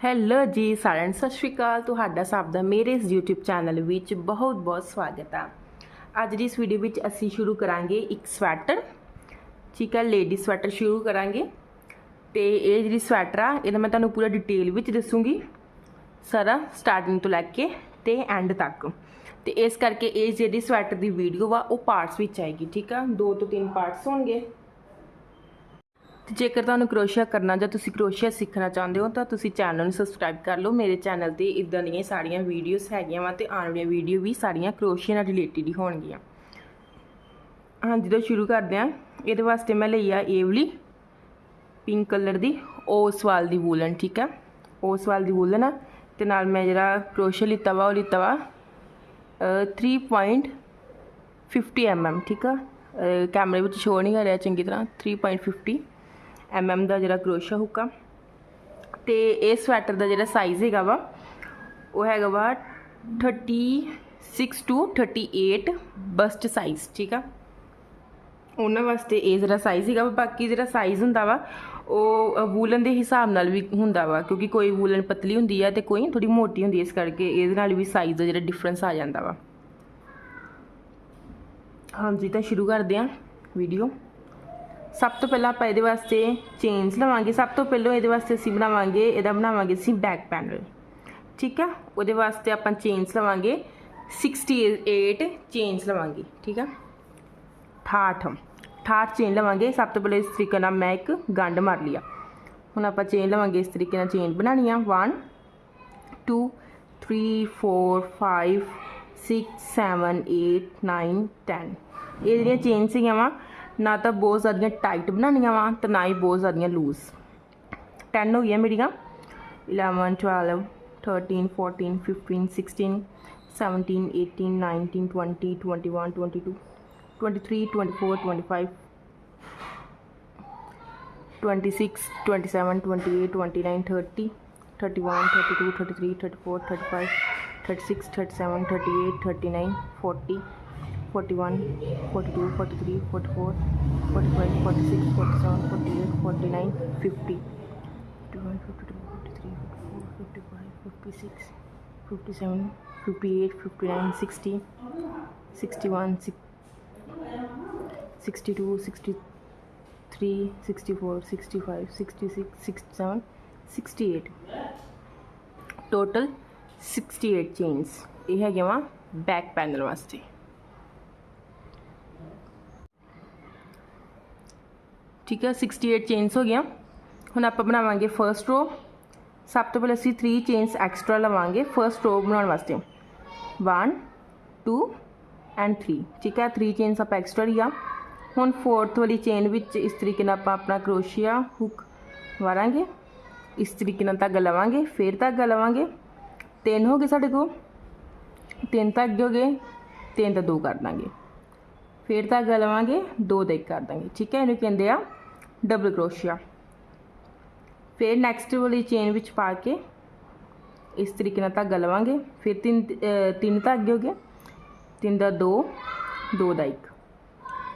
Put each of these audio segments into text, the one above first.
Hello ਜੀ ਸਾਰਿਆਂ ਨੂੰ ਸਤਿ ਸ਼੍ਰੀ ਅਕਾਲ। ਤੁਹਾਡਾ ਸਭ ਦਾ ਮੇਰੇ ਇਸ YouTube ਚੈਨਲ ਵਿੱਚ ਬਹੁਤ-ਬਹੁਤ ਸਵਾਗਤ ਆ। ਅੱਜ ਦੀ ਇਸ ਵੀਡੀਓ ਵਿੱਚ ਅਸੀਂ ਸ਼ੁਰੂ ਕਰਾਂਗੇ ਇੱਕ ਸਵੈਟਰ ਠੀਕ ਹੈ ਲੇਡੀ ਸਵੈਟਰ ਸ਼ੁਰੂ ਕਰਾਂਗੇ। ਤੇ ਇਹ ਜਿਹੜੀ ਸਵੈਟਰ ਆ, ਇਹਦਾ ਮੈਂ ਤੁਹਾਨੂੰ ਪੂਰਾ ਡਿਟੇਲ ਵਿੱਚ ਦੱਸੂਗੀ। ਸਾਰਾ ਸਟਾਰਟਿੰਗ ਤੋਂ ਲੈ ਕੇ ਤੇ ਐਂਡ ਤੱਕ। ਤੇ ਇਸ ਕਰਕੇ ਇਹ ਜਿਹੜੀ ਸਵੈਟਰ ਦੀ ਵੀਡੀਓ ਵਾ ਉਹ ਪਾਰਟਸ ਵਿੱਚ ਆਏਗੀ, ਠੀਕ ਆ? ਦੋ ਤੋਂ ਤਿੰਨ ਪਾਰਟਸ ਹੋਣਗੇ। ਤੇ ਜੇਕਰ ਤੁਹਾਨੂੰ ਕਰੋਸ਼ੀਆ ਕਰਨਾ ਜਾਂ ਤੁਸੀਂ ਕਰੋਸ਼ੀਆ ਸਿੱਖਣਾ ਚਾਹੁੰਦੇ ਹੋ ਤਾਂ ਤੁਸੀਂ ਚੈਨਲ ਨੂੰ ਸਬਸਕ੍ਰਾਈਬ ਕਰ ਲਓ। ਮੇਰੇ ਚੈਨਲ ਤੇ ਇਦਾਂ ਦੀਆਂ ਸਾਰੀਆਂ ਵੀਡੀਓਜ਼ ਹੈਗੀਆਂ ਵਾ ਤੇ ਆਉਣ ਵਾਲੀਆਂ ਵੀਡੀਓ ਵੀ ਸਾਰੀਆਂ ਕਰੋਸ਼ੀਆ ਨਾਲ ਰਿਲੇਟਡ ਹੀ ਹੋਣਗੀਆਂ। ਹਾਂਜੀ ਤਾਂ ਸ਼ੁਰੂ ਕਰਦੇ ਹਾਂ। ਇਹਦੇ ਵਾਸਤੇ ਮੈਂ ਲਈ ਆ ਏਵਲੀ ਪਿੰਕ ਕਲਰ ਦੀ ਉਸ ਵਾਲ ਦੀ ਵੂਲਨ ਠੀਕ ਆ ਉਸ ਵਾਲ ਦੀ ਵੂਲਨ ਆ। ਤੇ ਨਾਲ ਮੈਂ ਜਿਹੜਾ ਕਰੋਸ਼ੀਆ ਲਿੱਤਾ ਵਾ ਉਹ ਲਿੱਤਾ ਵਾ ਅ, 3.50 mm ਠੀਕ ਆ? ਕੈਮਰੇ ਵਿੱਚ ਸ਼ੋਅ ਨਹੀਂ ਕਰ ਰਿਹਾ ਚੰਗੀ ਤਰ੍ਹਾਂ। 3.50 mm ਦਾ ਜਿਹੜਾ ਕਰੋਸ਼ਾ ਹੁੱਕਾ। ਤੇ ਇਹ ਸਵੈਟਰ ਦਾ ਜਿਹੜਾ ਸਾਈਜ਼ ਹੈਗਾ ਵਾ, ਉਹ ਹੈਗਾ ਵਾ 36 ਟੂ 38 ਬਸਟ ਸਾਈਜ਼ ਠੀਕ ਆ? ਉਹਨਾਂ ਵਾਸਤੇ ਇਹ ਜਿਹੜਾ ਸਾਈਜ਼ ਹੈਗਾ ਵਾ ਬਾਕੀ ਜਿਹੜਾ ਸਾਈਜ਼ ਹੁੰਦਾ ਵਾ, ਉਹ ਵੂਲਨ ਦੇ ਹਿਸਾਬ ਨਾਲ ਵੀ ਹੁੰਦਾ ਵਾ, ਕਿਉਂਕਿ ਕੋਈ ਵੂਲਨ ਪਤਲੀ ਹੁੰਦੀ ਆ ਤੇ ਕੋਈ ਥੋੜੀ ਮੋਟੀ ਹੁੰਦੀ ਇਸ ਕਰਕੇ ਇਹਦੇ ਨਾਲ ਵੀ ਸਾਈਜ਼ ਦਾ ਜਿਹੜਾ ਡਿਫਰੈਂਸ ਆ ਜਾਂਦਾ ਵਾ। ਹਾਂਜੀ, ਤਾਂ ਸ਼ੁਰੂ ਕਰਦੇ ਹਾਂ ਵੀਡੀਓ ਸਭ ਤੋਂ ਪਹਿਲਾਂ ਆਪਾਂ ਇਹਦੇ ਵਾਸਤੇ ਚੇਨਸ ਲਵਾਂਗੇ ਸਭ ਤੋਂ ਪਹਿਲਾਂ ਇਹਦੇ ਵਾਸਤੇ ਅਸੀਂ ਬਣਾਵਾਂਗੇ ਇਹਦਾ ਬਣਾਵਾਂਗੇ ਅਸੀਂ ਬੈਕ ਪੈਨਲ ਠੀਕ ਆ ਉਹਦੇ ਵਾਸਤੇ ਆਪਾਂ ਚੇਨਸ ਲਵਾਂਗੇ 68 ਚੇਨਸ ਲਵਾਂਗੇ ਠੀਕ ਆ 68 68 ਚੇਨ ਲਵਾਂਗੇ ਸਭ ਤੋਂ ਪਹਿਲਾਂ ਇਸ ਤਰੀਕੇ ਨਾਲ ਮੈਂ ਇੱਕ ਗੰਢ ਮਾਰ ਲਿਆ ਹੁਣ ਆਪਾਂ ਚੇਨ ਲਵਾਂਗੇ ਇਸ ਤਰੀਕੇ ਨਾਲ ਚੇਨ ਬਣਾਉਣੀ ਆ 1 2 3 4 5 6 7 8 9 10 ਇਹ ਜਿਹੜੀਆਂ ਚੇਨ ਸੀਗੀਆਂ ਵਾ ਨਾ ਤਾਂ ਬਹੁਤ ਜ਼ਿਆਦੀਆਂ ਟਾਈਟ ਬਣਾਉਣੀਆਂ ਵਾ ਤੇ ਨਾ ਹੀ ਬਹੁਤ ਜ਼ਿਆਦੀਆਂ ਲੂਜ਼ 10 ਹੋ ਗਈਆਂ ਮੇਰੀਆਂ 11 12 13 14 15 16 17 18 19 20 21 22 23 24 25 26 27 28 29 30 31 32 33 34 35 36 37 38 39 40 41 42 43 44 45 46 47 48 49 50 51 52 53 54 55 56 57 58 59 60 61 six, 62 63 64 65 66 67 68 total 68 chains ये है कि वहाँ बैक पैनल वास्ते ਠੀਕ ਹੈ 68 ਚੇਨਸ ਹੋ ਗਈਆਂ। ਹੁਣ ਆਪਾਂ ਬਣਾਵਾਂਗੇ ਫਰਸਟ ਰੋ ਸਭ ਤੋਂ ਪਹਿਲਾਂ ਅਸੀਂ 3 ਚੇਨਸ ਐਕਸਟਰਾ ਲਵਾਂਗੇ ਫਰਸਟ ਰੋ ਬਣਾਉਣ ਵਾਸਤੇ। 1 2 ਐਂਡ 3 ਠੀਕ ਹੈ 3 ਚੇਨਸ ਆਪਾਂ ਐਕਸਟਰਾ ਲਿਆ ਹੁਣ ਫੋਰਥ ਵਾਲੀ ਚੇਨ ਵਿੱਚ ਇਸ ਤਰੀਕੇ ਨਾਲ ਆਪਾਂ ਆਪਣਾ ਕਰੋਸ਼ੀਆ ਹੁੱਕ ਵਾਰਾਂਗੇ ਇਸ ਤਰੀਕੇ ਨਾਲ ਧਾਗਾ ਲਵਾਂਗੇ, ਫਿਰ ਧਾਗਾ ਲਵਾਂਗੇ। ਤਿੰਨ ਹੋ ਗਏ ਸਾਡੇ ਕੋਲ। ਤਿੰਨ ਧਾਗੇ ਹੋ ਗਏ, ਤਿੰਨ ਦਾ ਦੋ ਕਰ ਦਾਂਗੇ। ਫਿਰ ਧਾਗਾ ਲਵਾਂਗੇ, ਦੋ ਦਾ ਇੱਕ ਕਰ ਦਾਂਗੇ। ਠੀਕ ਹੈ, ਇਹਨੂੰ ਕਹਿੰਦੇ ਆ ਡਬਲ ਕਰੋਸ਼ੀਆ ਫਿਰ ਨੈਕਸਟ ਵਾਲੀ ਚੇਨ ਵਿੱਚ ਪਾ ਕੇ ਇਸ ਤਰੀਕੇ ਨਾਲ ਧਾਗਾ ਲਵਾਂਗੇ। ਫਿਰ ਤਿੰਨ ਅ, ਤਿੰਨ ਧਾਗੇ ਹੋ ਗਏ। ਤਿੰਨ ਦਾ ਦੋ ਦੋ ਦਾ ਇੱਕ।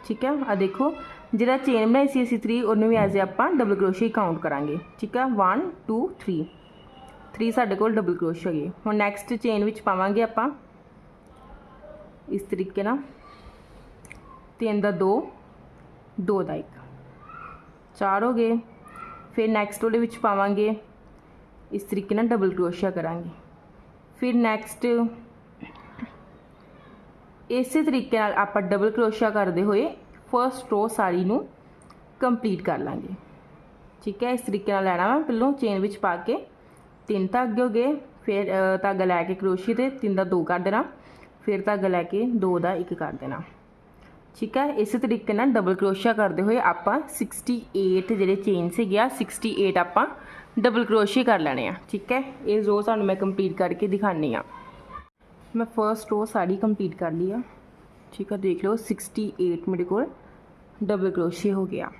ਠੀਕ ਹੈ ਆ ਦੇਖੋ ਜਿਹੜਾ ਚੇਨ ਬਣਾਈ ਸੀ ਅਸੀਂ 3 ਉਹਨੂੰ ਵੀ ਐਜ਼ ਆਪਾਂ ਡਬਲ ਕਰੋਸ਼ੀਆ ਕਾਊਂਟ ਕਰਾਂਗੇ। ਠੀਕ ਹੈ 1 2 3 3 ਸਾਡੇ ਕੋਲ ਡਬਲ ਕਰੋਸ਼ੀਆ ਗਏ। ਹੁਣ ਨੈਕਸਟ ਚੇਨ ਵਿੱਚ ਪਾਵਾਂਗੇ ਆਪਾਂ। ਇਸ ਤਰੀਕੇ ਨਾਲ। ਤਿੰਨ ਦਾ ਦੋ ਦੋ ਦਾ ਇੱਕ। ਚਾਰ ਹੋ ਗਏ ਫਿਰ ਨੈਕਸਟ ਉਹਦੇ ਵਿੱਚ ਪਾਵਾਂਗੇ। ਇਸ ਤਰੀਕੇ ਨਾਲ ਡਬਲ ਕਰੋਸ਼ੀਆ ਕਰਾਂਗੇ। ਫਿਰ ਨੈਕਸਟ ਇਸੇ ਤਰੀਕੇ ਨਾਲ ਆਪਾਂ ਡਬਲ ਕਰੋਸ਼ੀਆ ਕਰਦੇ ਹੋਏ ਫਰਸਟ ਰੋ ਸਾਰੀ ਨੂੰ ਕੰਪਲੀਟ ਕਰ ਲਾਂਗੇ। ਠੀਕ ਹੈ, ਇਸ ਤਰੀਕੇ ਨਾਲ ਲੈਣਾ ਵਾ। ਪਹਿਲੋਂ ਚੇਨ ਵਿੱਚ ਪਾ ਕੇ ਤਿੰਨ ਧਾਗੇ ਹੋ ਗਏ। ਫਿਰ ਧਾਗਾ ਲੈ ਕੇ ਕਰੋਸ਼ੀਏ ਤੇ ਤਿੰਨ ਦਾ ਦੋ ਕਰ ਦੇਣਾ। ਫਿਰ ਧਾਗਾ ਲੈ ਕੇ ਦੋ ਦਾ ਇੱਕ ਕਰ ਦੇਣਾ। ਠੀਕ ਹੈ, ਇਸੇ ਤਰੀਕੇ ਨਾਲ ਡਬਲ ਕਰੋਸ਼ੀਆ ਕਰਦੇ ਹੋਏ ਆਪਾਂ 68 ਜਿਹੜੇ ਚੇਨ ਸੀਗੇ ਆ 68 ਆਪਾਂ ਡਬਲ ਕਰੋਸ਼ੀਆ ਕਰ ਲੈਣੇ ਆ, ਠੀਕ ਹੈ। ਇਹ ਰੋ ਤੁਹਾਨੂੰ ਮੈਂ ਕੰਪਲੀਟ ਕਰਕੇ ਦਿਖਾਣੀ ਆ ਮੈਂ ਫਰਸਟ ਰੋ ਸਾਰੀ ਕੰਪਲੀਟ ਕਰ ਲਈ ਆ। ਠੀਕ ਆ ਦੇਖ ਲਓ 68 ਮੇਰੇ ਕੋਲ ਡਬਲ ਕਰੋਸ਼ੀਆ ਹੋ ਗਿਆ।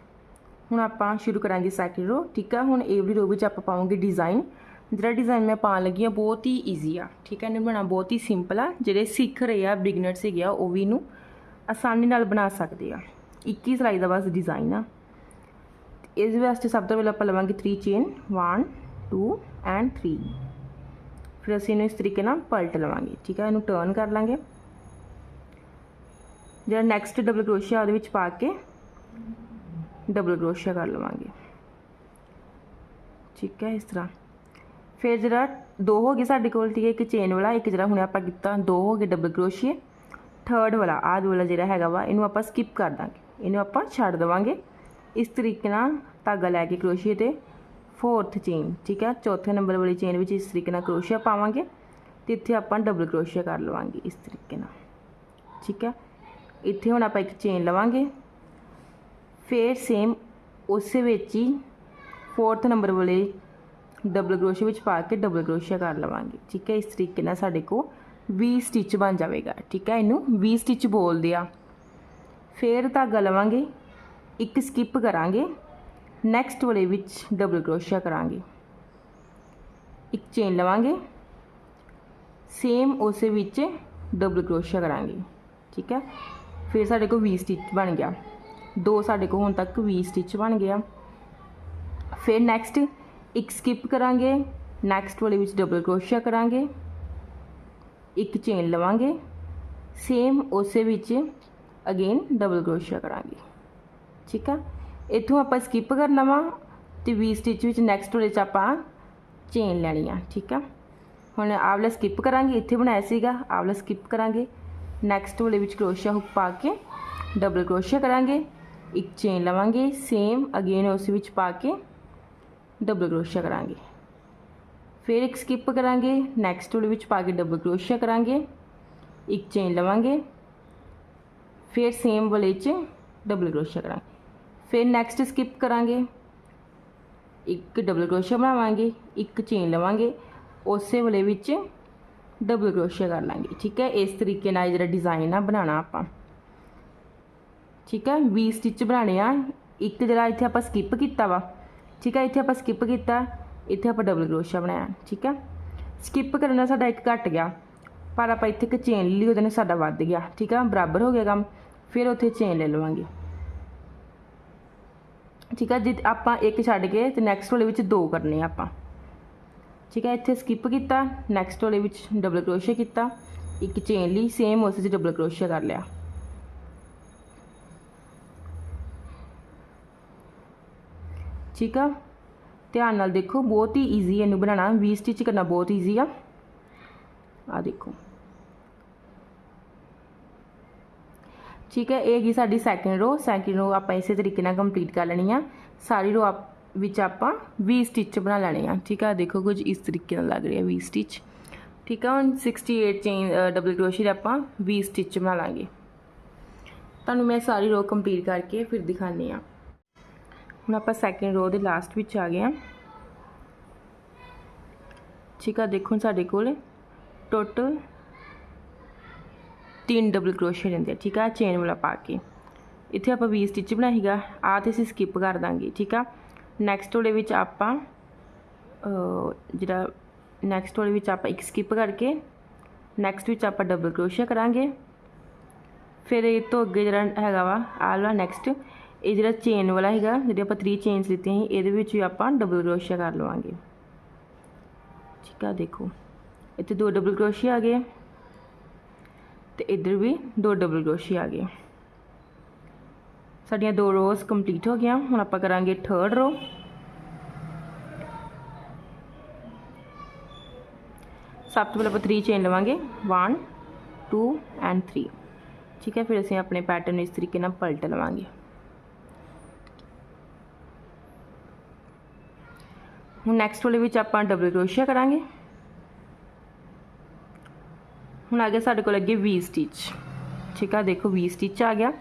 ਹੁਣ ਆਪਾਂ ਸ਼ੁਰੂ ਕਰਾਂਗੇ ਸੈਕਿੰਡ ਰੋ ਠੀਕ ਹੈ। ਹੁਣ ਇਹ ਵੀ ਰੋ ਵਿੱਚ ਆਪਾਂ ਪਾਵਾਂਗੇ ਡਿਜ਼ਾਈਨ ਜਿਹੜਾ ਡਿਜ਼ਾਈਨ ਮੈਂ ਪਾਉਣ ਲੱਗੀ ਆ, ਬਹੁਤ ਹੀ ਈਜ਼ੀ ਆ। ਠੀਕ ਹੈ ਇਹਨੂੰ ਬਣਾਉਣਾ ਬਹੁਤ ਹੀ ਸਿੰਪਲ ਆ। ਜਿਹੜੇ ਸਿੱਖ ਰਹੇ ਆ ਬਿਗਨਰ ਸੀਗੇ ਆ, ਉਹ ਵੀ ਇਹਨੂੰ ਆਸਾਨੀ ਨਾਲ ਬਣਾ ਸਕਦੇ ਆ। 21 ਸਿਲਾਈ ਦਾ ਬਸ ਡਿਜ਼ਾਈਨ ਆ। ਇਸ ਵਾਸਤੇ ਸਭ ਤੋਂ ਪਹਿਲਾਂ ਆਪਾਂ ਲਵਾਂਗੇ 3 ਚੇਨ 1 2 ਐਂਡ 3 ਫਿਰ ਅਸੀਂ ਇਹਨੂੰ ਇਸ ਤਰੀਕੇ ਨਾਲ ਪਲਟ ਲਵਾਂਗੇ, ਠੀਕ ਹੈ ਇਹਨੂੰ ਟਰਨ ਕਰ ਲਾਂਗੇ। ਜਿਹੜਾ ਨੈਕਸਟ ਡਬਲ ਕਰੋਸ਼ੀਆ ਉਹਦੇ ਵਿੱਚ ਪਾ ਕੇ ਡਬਲ ਕਰੋਸ਼ੀਆ ਕਰ ਲਵਾਂਗੇ। ਠੀਕ ਹੈ ਇਸ ਤਰ੍ਹਾਂ। ਫਿਰ ਜਿਹੜਾ ਦੋ ਹੋ ਗਏ ਸਾਡੇ ਕੋਲ, ਠੀਕ ਹੈ ਇੱਕ ਚੇਨ ਵਾਲਾ, ਇੱਕ ਜਿਹੜਾ ਹੁਣੇ ਆਪਾਂ ਕੀਤਾ, ਦੋ ਹੋ ਗਏ ਡਬਲ ਕਰੋਸ਼ੀਏ ਥਰਡ ਵਾਲਾ ਆਦ ਵਾਲਾ ਜਿਹੜਾ ਹੈਗਾ ਵਾ, ਇਹਨੂੰ ਆਪਾਂ ਸਕਿਪ ਕਰ ਦਾਂਗੇ। ਇਹਨੂੰ ਆਪਾਂ ਛੱਡ ਦੇਵਾਂਗੇ। ਇਸ ਤਰੀਕੇ ਨਾਲ ਧਾਗਾ ਲੈ ਕੇ ਕਰੋਸ਼ੀਏ ਤੇ ਫੋਰਥ ਚੇਨ ਠੀਕ ਹੈ ਚੌਥੇ ਨੰਬਰ ਵਾਲੀ ਚੇਨ ਵਿੱਚ ਇਸ ਤਰੀਕੇ ਨਾਲ ਕਰੋਸ਼ੀਆ ਪਾਵਾਂਗੇ ਤੇ ਇੱਥੇ ਆਪਾਂ ਡਬਲ ਕਰੋਸ਼ੀਆ ਕਰ ਲਵਾਂਗੇ ਇਸ ਤਰੀਕੇ ਨਾਲ। ਠੀਕ ਹੈ ਇੱਥੇ ਹੁਣ ਆਪਾਂ ਇੱਕ ਚੇਨ ਲਵਾਂਗੇ। ਫਿਰ ਸੇਮ ਉਸੇ ਵਿੱਚ ਹੀ ਫੋਰਥ ਨੰਬਰ ਵਾਲੇ ਡਬਲ ਕਰੋਸ਼ੀਆ ਵਿੱਚ ਪਾ ਕੇ ਡਬਲ ਕਰੋਸ਼ੀਆ ਕਰ ਲਵਾਂਗੇ। ਠੀਕ ਹੈ ਇਸ ਤਰੀਕੇ ਨਾਲ ਸਾਡੇ ਕੋ 20 ਸਟਿਚ ਬਣ ਜਾਵੇਗਾ, ਠੀਕ ਹੈ ਇਹਨੂੰ? 20 ਸਟਿਚ ਬੋਲਦੇ ਆ। ਫਿਰ ਧਾਗਾ ਲਵਾਂਗੇ, ਇੱਕ ਸਕਿਪ ਕਰਾਂਗੇ ਨੈਕਸਟ ਵਾਲੇ ਵਿੱਚ ਡਬਲ ਕਰੋਸ਼ੀਆ ਕਰਾਂਗੇ। ਇੱਕ ਚੇਨ ਲਵਾਂਗੇ ਸੇਮ ਉਸੇ ਵਿੱਚ ਡਬਲ ਕਰੋਸ਼ੀਆ ਕਰਾਂਗੇ, ਠੀਕ ਹੈ? ਫਿਰ ਸਾਡੇ ਕੋਲ 20 ਸਟਿਚ ਬਣ ਗਿਆ। ਦੋ ਸਾਡੇ ਕੋਲ ਹੁਣ ਤੱਕ 20 ਸਟਿਚ ਬਣ ਗਿਆ। ਫਿਰ ਨੈਕਸਟ ਇੱਕ ਸਕਿਪ ਕਰਾਂਗੇ ਨੈਕਸਟ ਵਾਲੇ ਵਿੱਚ ਡਬਲ ਕਰੋਸ਼ੀਆ ਕਰਾਂਗੇ। ਇੱਕ ਚੇਨ ਲਵਾਂਗੇ। ਸੇਮ ਉਸੇ ਵਿੱਚ ਅਗੇਨ ਡਬਲ ਕਰੋਸ਼ੀਆ ਕਰਾਂਗੇ। ਠੀਕ ਆ? ਇੱਥੋਂ ਆਪਾਂ ਸਕਿਪ ਕਰਨਾ ਵਾ ਤੇ 20 ਸਟਿਚ ਵਿੱਚ ਨੈਕਸਟ ਵਾਲੇ ਚ ਆਪਾਂ ਚੇਨ ਲੈਣੀ ਆ। ਠੀਕ ਆ? ਹੁਣ ਆਵਲਾ ਸਕਿਪ ਕਰਾਂਗੇ। ਇੱਥੇ ਬਣਾਇਆ ਸੀਗਾ, ਆਵਲਾ ਸਕਿਪ ਕਰਾਂਗੇ। ਨੈਕਸਟ ਵਾਲੇ ਵਿੱਚ ਕਰੋਸ਼ੀਆ ਹੁੱਕ ਪਾ ਕੇ ਡਬਲ ਕਰੋਸ਼ੀਆ ਕਰਾਂਗੇ। ਇੱਕ ਚੇਨ ਲਵਾਂਗੇ। ਸੇਮ ਅਗੇਨ ਉਸ ਵਿੱਚ ਪਾ ਕੇ ਡਬਲ ਕਰੋਸ਼ੀਆ ਕਰਾਂਗੇ। ਫਿਰ ਇੱਕ ਸਕਿਪ ਕਰਾਂਗੇ ਨੈਕਸਟ ਵਾਲੇ ਵਿੱਚ ਪਾ ਕੇ ਡਬਲ ਕਰੋਸ਼ੀਆ ਕਰਾਂਗੇ, ਇੱਕ ਚੇਨ ਲਵਾਂਗੇ, ਫਿਰ ਸੇਮ ਵਾਲੇ 'ਚ ਡਬਲ ਕਰੋਸ਼ੀਆ ਕਰਾਂਗੇ। ਫਿਰ ਨੈਕਸਟ ਸਕਿਪ ਕਰਾਂਗੇ, ਇੱਕ ਡਬਲ ਕਰੋਸ਼ੀਆ ਬਣਾਵਾਂਗੇ, ਇੱਕ ਚੇਨ ਲਵਾਂਗੇ, ਉਸੇ ਵਾਲੇ ਵਿੱਚ ਡਬਲ ਕਰੋਸ਼ੀਆ ਕਰ ਲਾਂਗੇ, ਠੀਕ ਹੈ? ਇਸ ਤਰੀਕੇ ਨਾਲ ਜਿਹੜਾ ਡਿਜ਼ਾਈਨ ਆ, ਬਣਾਉਣਾ ਆਪਾਂ। ਠੀਕ ਹੈ? 20 ਸਟਿਚ ਬਣਾਣੇ ਆ। ਇੱਕ ਜਿਹੜਾ ਇੱਥੇ ਆਪਾਂ ਸਕਿਪ ਕੀਤਾ ਵਾ, ਠੀਕ ਹੈ? ਇੱਥੇ ਆਪਾਂ ਸਕਿਪ ਕੀਤਾ। ਇੱਥੇ ਆਪਾਂ ਡਬਲ ਕਰੋਸ਼ੀਆ ਬਣਾਇਆ, ਠੀਕ ਹੈ? ਸਕਿਪ ਕਰਨ ਨਾਲ ਸਾਡਾ ਇੱਕ ਘਟ ਗਿਆ, ਪਰ ਆਪਾਂ ਇੱਥੇ ਇੱਕ ਚੇਨ ਲਈ, ਉਹਦੇ ਨਾਲ ਸਾਡਾ ਵੱਧ ਗਿਆ, ਠੀਕ ਆ ਬਰਾਬਰ ਹੋ ਗਿਆ ਕੰਮ, ਫਿਰ ਉੱਥੇ ਚੇਨ ਲੈ ਲਵਾਂਗੇ। ਠੀਕ ਆ ਜੇ ਆਪਾਂ ਇੱਕ ਛੱਡ ਕੇ ਤੇ ਨੈਕਸਟ ਵਾਲੇ ਵਿੱਚ ਦੋ ਕਰਨੇ ਆ ਆਪਾਂ। ਠੀਕ ਹੈ? ਇੱਥੇ ਸਕਿਪ ਕੀਤਾ ਨੈਕਸਟ ਵਾਲੇ ਵਿੱਚ ਡਬਲ ਕਰੋਸ਼ੀਆ ਕੀਤਾ, ਇੱਕ ਚੇਨ ਲਈ ਸੇਮ ਉਸੇ 'ਚ ਡਬਲ ਕਰੋਸ਼ੀਆ ਕਰ ਲਿਆ। ਠੀਕ ਆ ਧਿਆਨ ਨਾਲ ਦੇਖੋ, ਬਹੁਤ ਹੀ ਈਜ਼ੀ ਇਹਨੂੰ ਬਣਾਉਣਾ। 20 ਸਟਿਚ ਕਰਨਾ ਬਹੁਤ ਈਜ਼ੀ ਆ। ਆ ਦੇਖੋ। ਠੀਕ ਹੈ, ਇਹ ਹੈਗੀ ਸਾਡੀ ਸੈਕਿੰਡ ਰੋ ਸੈਕਿੰਡ ਰੋ ਆਪਾਂ ਇਸੇ ਤਰੀਕੇ ਨਾਲ ਕੰਪਲੀਟ ਕਰ ਲੈਣੀ ਆ। ਸਾਰੀ ਰੋ ਆਪ ਵਿੱਚ ਆਪਾਂ 20 ਸਟਿਚ ਬਣਾ ਲੈਣੇ ਆ। ਠੀਕ ਆ ਦੇਖੋ ਕੁਝ ਇਸ ਤਰੀਕੇ ਨਾਲ ਲੱਗ ਰਿਹਾ 20 ਸਟਿਚ ਠੀਕ ਆ, ਹੁਣ 68 ਚੇਨ ਡਬਲ ਕਰੋਸ਼ੀਆ ਆਪਾਂ 20 ਸਟਿਚ ਬਣਾ ਲਾਂਗੇ। ਤੁਹਾਨੂੰ ਮੈਂ ਸਾਰੀ ਰੋ ਕੰਪਲੀਟ ਕਰਕੇ ਫਿਰ ਦਿਖਾਣੀ ਆ। ਹੁਣ ਆਪਾਂ ਸੈਕਿੰਡ ਰੋ ਦੇ ਲਾਸਟ ਵਿੱਚ ਆ ਗਏ ਹਾਂ। ਠੀਕ ਆ, ਦੇਖੋ ਸਾਡੇ ਕੋਲ ਟੋਟਲ ਤਿੰਨ ਡਬਲ ਕਰੋਸ਼ੀਆ ਰਹਿੰਦੇ ਠੀਕ ਆ ਚੇਨ ਵਾਲਾ ਪਾ ਕੇ। ਇੱਥੇ ਆਪਾਂ 20 ਸਟਿਚ ਬਣਾਈਗਾ ਆ ਤੇ ਅਸੀਂ ਸਕਿਪ ਕਰ ਦਾਂਗੇ, ਠੀਕ ਆ। ਨੈਕਸਟ ਵਾਲੇ ਵਿੱਚ ਆਪਾਂ ਜਿਹੜਾ ਨੈਕਸਟ ਵਾਲੇ ਵਿੱਚ ਆਪਾਂ ਇੱਕ ਸਕਿਪ ਕਰਕੇ ਨੈਕਸਟ ਵਿੱਚ ਆਪਾਂ ਡਬਲ ਕਰੋਸ਼ੀਆ ਕਰਾਂਗੇ। ਫਿਰ ਇਹ ਤੋਂ ਅੱਗੇ ਜਿਹੜਾ ਹੈਗਾ ਵਾ, ਆਹ ਵਾਲਾ ਨੈਕਸਟ ਇਹ ਜਿਹੜਾ ਚੇਨ ਵਾਲਾ ਹੈਗਾ, ਜਿਹੜੇ ਆਪਾਂ 3 ਚੇਨਸ ਲਿੱਤੀਆਂ ਸੀ, ਇਹਦੇ ਵਿੱਚ ਵੀ ਆਪਾਂ ਡਬਲ ਕਰੋਸ਼ੀਆ ਕਰ ਲਵਾਂਗੇ। ਠੀਕ ਆ, ਦੇਖੋ। ਇੱਥੇ ਦੋ ਡਬਲ ਕਰੋਸ਼ੀਆ ਆ ਗਏ। ਤੇ ਇੱਧਰ ਵੀ ਦੋ ਡਬਲ ਕਰੋਸ਼ੀਆ ਆ ਗਏ। ਸਾਡੀਆਂ ਦੋ ਰੋਜ਼ ਕੰਪਲੀਟ ਹੋ ਗਈਆਂ। ਹੁਣ ਆਪਾਂ ਕਰਾਂਗੇ ਥਰਡ ਰੋ ਸਭ ਤੋਂ ਪਹਿਲਾਂ ਆਪਾਂ 3 ਚੇਨ ਲਵਾਂਗੇ। 1 2 ਐਂਡ 3 ਠੀਕ ਹੈ, ਫਿਰ ਅਸੀਂ ਆਪਣੇ ਪੈਟਰਨ ਇਸ ਤਰੀਕੇ ਨਾਲ ਪਲਟ ਲਵਾਂਗੇ। ਹੁਣ ਨੈਕਸਟ ਵਾਲੇ ਵਿੱਚ ਆਪਾਂ ਡਬਲ ਕਰੋਸ਼ੀਆ ਕਰਾਂਗੇ। ਹੁਣ ਆ ਗਿਆ ਸਾਡੇ ਕੋਲ ਅੱਗੇ 20 ਸਟਿਚ ਠੀਕ ਆ, ਦੇਖੋ 20 ਸਟਿਚ ਆ ਗਿਆ।